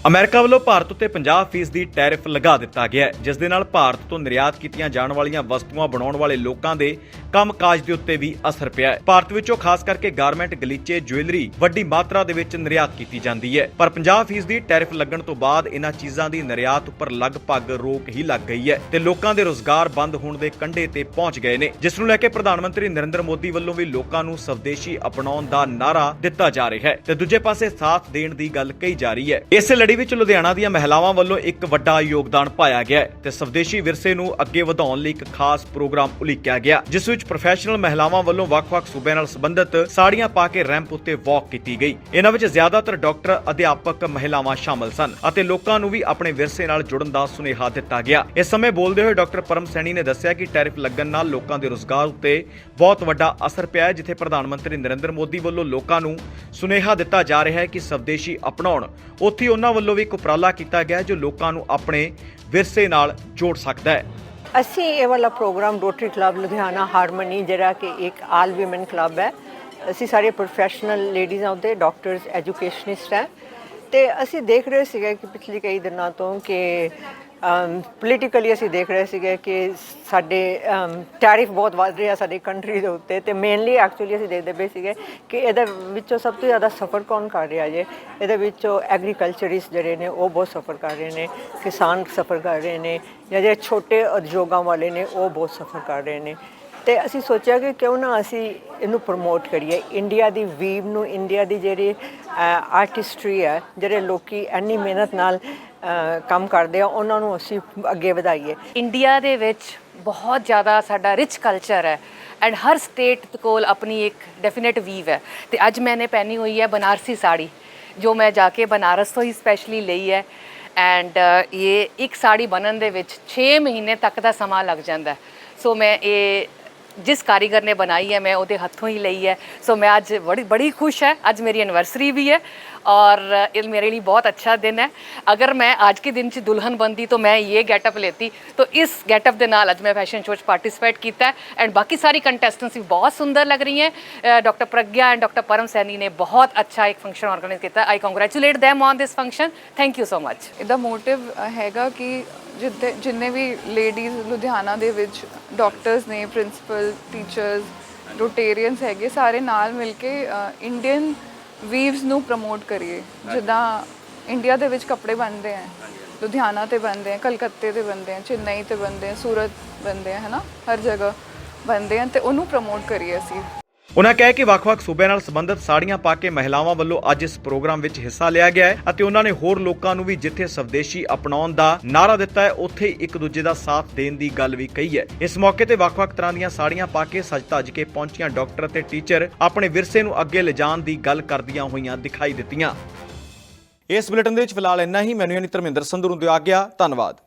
ਅਮਰੀਕਾ ਵੱਲੋਂ ਭਾਰਤ ਉੱਤੇ 50% ਦੀ ਟੈਰਿਫ ਲਗਾ ਦਿੱਤਾ ਗਿਆ ਹੈ, ਜਿਸ ਦੇ ਨਾਲ ਭਾਰਤ ਤੋਂ ਨਿਰਯਾਤ ਕੀਤੀਆਂ ਜਾਣ ਵਾਲੀਆਂ ਵਸਤੂਆਂ ਬਣਾਉਣ ਵਾਲੇ ਲੋਕਾਂ ਦੇ ਕੰਮਕਾਜ ਦੇ ਉੱਤੇ ਵੀ ਅਸਰ ਪਿਆ ਹੈ। ਭਾਰਤ ਵਿੱਚੋਂ ਖਾਸ ਕਰਕੇ ਗਾਰਮੈਂਟ, ਗਲੀਚੇ, ਜੁਐਲਰੀ ਵੱਡੀ ਮਾਤਰਾ ਦੇ ਵਿੱਚ ਨਿਰਯਾਤ ਕੀਤੀ ਜਾਂਦੀ ਹੈ। ਪਰ 50% ਦੀ ਟੈਰਿਫ ਲੱਗਣ ਤੋਂ ਬਾਅਦ ਇਹਨਾਂ ਚੀਜ਼ਾਂ ਦੀ ਨਿਰਯਾਤ ਉੱਪਰ ਲਗਭਗ ਰੋਕ ਹੀ ਲੱਗ ਗਈ ਹੈ ਤੇ ਲੋਕਾਂ ਦੇ ਰੋਜ਼ਗਾਰ ਬੰਦ ਹੋਣ ਦੇ ਕੰਢੇ ਤੇ ਪਹੁੰਚ ਗਏ ਨੇ, ਜਿਸ ਨੂੰ ਲੈ ਕੇ ਪ੍ਰਧਾਨ ਮੰਤਰੀ ਨਰਿੰਦਰ ਮੋਦੀ ਵੱਲੋਂ ਵੀ ਲੋਕਾਂ ਨੂੰ ਸਵਦੇਸ਼ੀ ਅਪਣਾਉਣ ਦਾ ਨਾਰਾ ਦਿੱਤਾ ਜਾ ਰਿਹਾ ਹੈ। ਤੇ ਦੂਜੇ ਪਾਸੇ ਸਾਥ ਦੇਣ ਦੀ ਗੱਲ ਕਹੀ ਜਾ ਰਹੀ ਹੈ। ਇਸੇ ਲੜੀ ਵਿੱਚ ਲੁਧਿਆਣਾ ਦੀਆਂ ਮਹਿਲਾਵਾਂ ਵੱਲੋਂ ਇੱਕ ਵੱਡਾ ਯੋਗਦਾਨ ਪਾਇਆ ਗਿਆ ਹੈ ਤੇ ਸਵਦੇਸ਼ੀ ਵਿਰਸੇ ਨੂੰ ਅੱਗੇ ਵਧਾਉਣ ਲਈ ਇੱਕ ਖਾਸ ਪ੍ਰੋਗਰਾਮ ਉਲੀਕਿਆ ਗਿਆ, ਜਿਸ ਵਿੱਚ ਪ੍ਰੋਫੈਸ਼ਨਲ ਮਹਿਲਾਵਾਂ ਵੱਲੋਂ ਵੱਖ-ਵੱਖ ਸੂਬਿਆਂ ਨਾਲ ਸੰਬੰਧਿਤ ਸਾੜੀਆਂ ਪਾ ਕੇ ਰੈਂਪ ਉੱਤੇ ਵਾਕ ਕੀਤੀ ਗਈ। ਇਹਨਾਂ ਵਿੱਚ ਜ਼ਿਆਦਾਤਰ ਡਾਕਟਰ, ਅਧਿਆਪਕ ਮਹਿਲਾਵਾਂ ਸ਼ਾਮਲ ਸਨ ਅਤੇ ਲੋਕਾਂ ਨੂੰ ਵੀ ਆਪਣੇ ਵਿਰਸੇ ਨਾਲ ਜੁੜਨ ਦਾ ਸੁਨੇਹਾ ਦਿੱਤਾ ਗਿਆ। ਇਸ ਸਮੇਂ ਬੋਲਦੇ ਹੋਏ ਡਾਕਟਰ ਪਰਮ ਸੈਣੀ ਨੇ ਦੱਸਿਆ ਕਿ ਟੈਰਿਫ ਲੱਗਣ ਨਾਲ ਲੋਕਾਂ ਦੇ ਰੋਜ਼ਗਾਰ ਉੱਤੇ ਬਹੁਤ ਵੱਡਾ ਅਸਰ ਪਿਆ ਹੈ, ਜਿੱਥੇ ਪ੍ਰਧਾਨ ਮੰਤਰੀ ਨਰਿੰਦਰ ਮੋਦੀ ਵੱਲੋਂ ਲੋਕਾਂ ਨੂੰ ਸੁਨੇਹਾ ਦਿੱਤਾ ਜਾ ਰਿਹਾ ਹੈ ਕਿ ਸਵਦੇਸ਼ੀ ਅਪਣਾਉਣ। ਉੱਥੇ ਉਹਨਾਂ ਵੱਲੋਂ ਵੀ ਇੱਕ ਉਪਰਾਲਾ ਕੀਤਾ ਗਿਆ ਹੈ ਜੋ ਲੋਕਾਂ ਨੂੰ ਆਪਣੇ ਵਿਰਸੇ ਨਾਲ ਜੋੜ ਸਕਦਾ ਹੈ। ਅਸੀਂ ਇਹ ਵਾਲਾ programme rotary club Ludhiana harmony, ਜਿਹੜਾ ਕਿ ਇੱਕ ਆਲ ਔਮਨ ਕਲੱਬ ਹੈ। ਅਸੀਂ ਸਾਰੇ ਪ੍ਰੋਫੈਸ਼ਨਲ ਲੇਡੀਜ਼ ਆਉਂਦੇ ਡਾਕਟਰਸ, ਐਜੂਕੇਸ਼ਨਿਸਟ ਹੈ। ਤੇ ਅਸੀਂ ਦੇਖ ਰਹੇ ਸੀਗੇ ਕਿ ਪਿਛਲੇ ਕਈ ਦਿਨਾਂ ਤੋਂ ਕਿ ਪੋਲੀਟੀਕਲੀ ਅਸੀਂ ਦੇਖ ਰਹੇ ਸੀਗੇ ਕਿ ਸਾਡੇ ਟੈਰਿਫ ਬਹੁਤ ਵੱਧ ਰਿਹਾ ਸਾਡੀ ਕੰਟਰੀ ਦੇ ਉੱਤੇ ਤੇ ਮੇਨਲੀ ਐਕਚੁਅਲੀ ਅਸੀਂ ਦੇਖਦੇ ਪਏ ਸੀਗੇ ਕਿ ਇਹਦੇ ਵਿੱਚੋਂ ਸਭ ਤੋਂ ਜ਼ਿਆਦਾ ਸਫਰ ਕੌਣ ਕਰ ਰਿਹਾ ਜੇ? ਇਹਦੇ ਵਿੱਚੋਂ ਐਗਰੀਕਲਚਰਿਸਟ ਜਿਹੜੇ ਨੇ ਉਹ ਬਹੁਤ ਸਫਰ ਕਰ ਰਹੇ ਨੇ, ਕਿਸਾਨ ਸਫਰ ਕਰ ਰਹੇ ਨੇ ਜਾਂ ਜਿਹੜੇ ਛੋਟੇ ਉਦਯੋਗਾਂ ਵਾਲੇ ਨੇ ਉਹ ਬਹੁਤ ਸਫਰ ਕਰ ਰਹੇ ਨੇ। ਤੇ ਅਸੀਂ ਸੋਚਿਆ ਕਿ ਕਿਉਂ ਨਾ ਅਸੀਂ ਇਹਨੂੰ ਪ੍ਰਮੋਟ ਕਰੀਏ। ਇੰਡੀਆ ਦੀ ਵੀਵ ਨੂੰ ਇੰਡੀਆ ਦੀ ਜਿਹੜੀ ਆਰਟਿਸਟਰੀ ਹੈ, ਜਿਹੜੇ ਲੋਕੀ ਇੰਨੀ ਮਿਹਨਤ ਨਾਲ ਕੰਮ ਕਰਦੇ ਆ, ਉਹਨਾਂ ਨੂੰ ਅਸੀਂ ਅੱਗੇ ਵਧਾਈਏ। ਇੰਡੀਆ ਦੇ ਵਿੱਚ ਬਹੁਤ ਜ਼ਿਆਦਾ ਸਾਡਾ ਰਿਚ ਕਲਚਰ ਹੈ ਐਂਡ ਹਰ ਸਟੇਟ ਕੋਲ ਆਪਣੀ ਇੱਕ ਡੈਫੀਨਿਟ ਵੀਵ ਹੈ। ਤੇ ਅੱਜ ਮੈਨੇ ਪਹਿਨੀ ਹੋਈ ਹੈ ਬਨਾਰਸੀ ਸਾੜੀ, ਜੋ ਮੈਂ ਜਾ ਕੇ ਬਨਾਰਸ ਤੋਂ ਹੀ ਸਪੈਸ਼ਲੀ ਲਈ ਹੈ ਐਂਡ ਇਹ ਇੱਕ ਸਾੜੀ ਬਣਨ ਦੇ ਵਿੱਚ 6 ਮਹੀਨੇ ਤੱਕ ਦਾ ਸਮਾਂ ਲੱਗ ਜਾਂਦਾ ਸੋ ਮੈਂ ਇਹ ਜਿਸ ਕਾਰੀਗਰ ਨੇ ਬਣਾਈ ਹੈ ਮੈਂ ਉਹਦੇ ਹੱਥੋਂ ਹੀ ਲਈ ਹੈ ਸੋ ਮੈਂ ਅੱਜ ਬੜੀ ਬੜੀ ਖੁਸ਼ ਹੈ ਅੱਜ ਮੇਰੀ ਐਨਵਰਸਰੀ ਵੀ ਹੈ और ये मेरे लिए बहुत अच्छा दिन है अगर मैं आज के दिन च दुल्हन बनती तो मैं ये गेटअप लेती तो इस गेटअप ਦੇ ਨਾਲ ਅੱਜ ਮੈਂ ਫੈਸ਼ਨ ਸ਼ੋਅ 'ਚ ਪਾਰਟਿਸਿਪੇਟ ਕੀਤਾ ਐਂਡ ਬਾਕੀ ਸਾਰੀ ਕੰਟੈਸਟੈਂਟਸ ਵੀ ਬਹੁਤ ਸੁੰਦਰ ਲੱਗ ਰਹੀ ਹੈ doctor Pragya and doctor Param Saini ਨੇ ਬਹੁਤ ਅੱਛਾ ਇੱਕ ਫੰਕਸ਼ਨ ਆਰਗੇਨਾਈਜ਼ ਕੀਤਾ I congratulate them on this function thank you so much ਇਹਦਾ ਮੋਟਿਵ ਹੈਗਾ ਕਿ ਜਿੱਥੇ ਜਿੰਨੇ ਵੀ ਲੇਡੀਜ਼ ਲੁਧਿਆਣਾ ਦੇ ਵਿੱਚ ਡਾਕਟਰਸ ਨੇ ਪ੍ਰਿੰਸੀਪਲ ਟੀਚਰਸ ਰੋਟੇਰੀਅਨਸ ਹੈਗੇ, ਸਾਰੇ ਨਾਲ ਮਿਲ ਕੇ ਇੰਡੀਅਨ ਵੀਵਸ ਨੂੰ ਪ੍ਰਮੋਟ ਕਰੀਏ। ਜਿੱਦਾਂ ਇੰਡੀਆ ਦੇ ਵਿੱਚ ਕੱਪੜੇ ਬਣਦੇ ਆ, ਲੁਧਿਆਣਾ ਤੇ ਬਣਦੇ ਆ, ਕਲਕੱਤੇ ਤੇ ਬਣਦੇ ਆ, ਚੇਨਈ ਤੇ ਬਣਦੇ ਆ, ਸੂਰਤ ਬਣਦੇ ਆ, ਹੈਨਾ, ਹਰ ਜਗ੍ਹਾ ਬਣਦੇ ਆ ਤੇ ਉਹਨੂੰ ਪ੍ਰਮੋਟ ਕਰੀਏ ਅਸੀਂ। ਉਨ੍ਹਾਂ ਕਿਹਾ ਕਿ ਵੱਖ-ਵੱਖ ਸੂਬਿਆਂ ਨਾਲ ਸੰਬੰਧਿਤ ਸਾੜੀਆਂ ਪਾ ਕੇ ਮਹਿਲਾਵਾਂ ਵੱਲੋਂ ਅੱਜ ਇਸ ਪ੍ਰੋਗਰਾਮ ਵਿੱਚ ਹਿੱਸਾ ਲਿਆ ਗਿਆ ਹੈ ਅਤੇ ਉਹਨਾਂ ਨੇ ਹੋਰ ਲੋਕਾਂ ਨੂੰ ਵੀ ਜਿੱਥੇ ਸਵਦੇਸ਼ੀ ਅਪਣਾਉਣ ਦਾ ਨਾਰਾ ਦਿੱਤਾ ਹੈ, ਉੱਥੇ ਹੀ ਇੱਕ ਦੂਜੇ ਦਾ ਸਾਥ ਦੇਣ ਦੀ ਗੱਲ ਵੀ ਕਹੀ ਹੈ। ਇਸ ਮੌਕੇ ਤੇ ਵੱਖ-ਵੱਖ ਤਰ੍ਹਾਂ ਦੀਆਂ ਸਾੜੀਆਂ ਪਾ ਕੇ ਸਜ-ਧਜ ਕੇ ਪਹੁੰਚੀਆਂ ਡਾਕਟਰ ਅਤੇ ਟੀਚਰ ਆਪਣੇ ਵਿਰਸੇ ਨੂੰ ਅੱਗੇ ਲਿਜਾਣ ਦੀ ਗੱਲ ਕਰਦੀਆਂ ਹੋਈਆਂ ਦਿਖਾਈ ਦਿੱਤੀਆਂ। ਇਸ ਬੁਲੇਟਿਨ ਦੇ ਵਿੱਚ ਫਿਲਹਾਲ ਇੰਨਾ ਹੀ। ਮੈਨੂੰ ਯਾਨੀ ਧਰਮਿੰਦਰ ਸੰਧੂ ਨੂੰ ਦਿਓ ਆਗਿਆ, ਧੰਨਵਾਦ।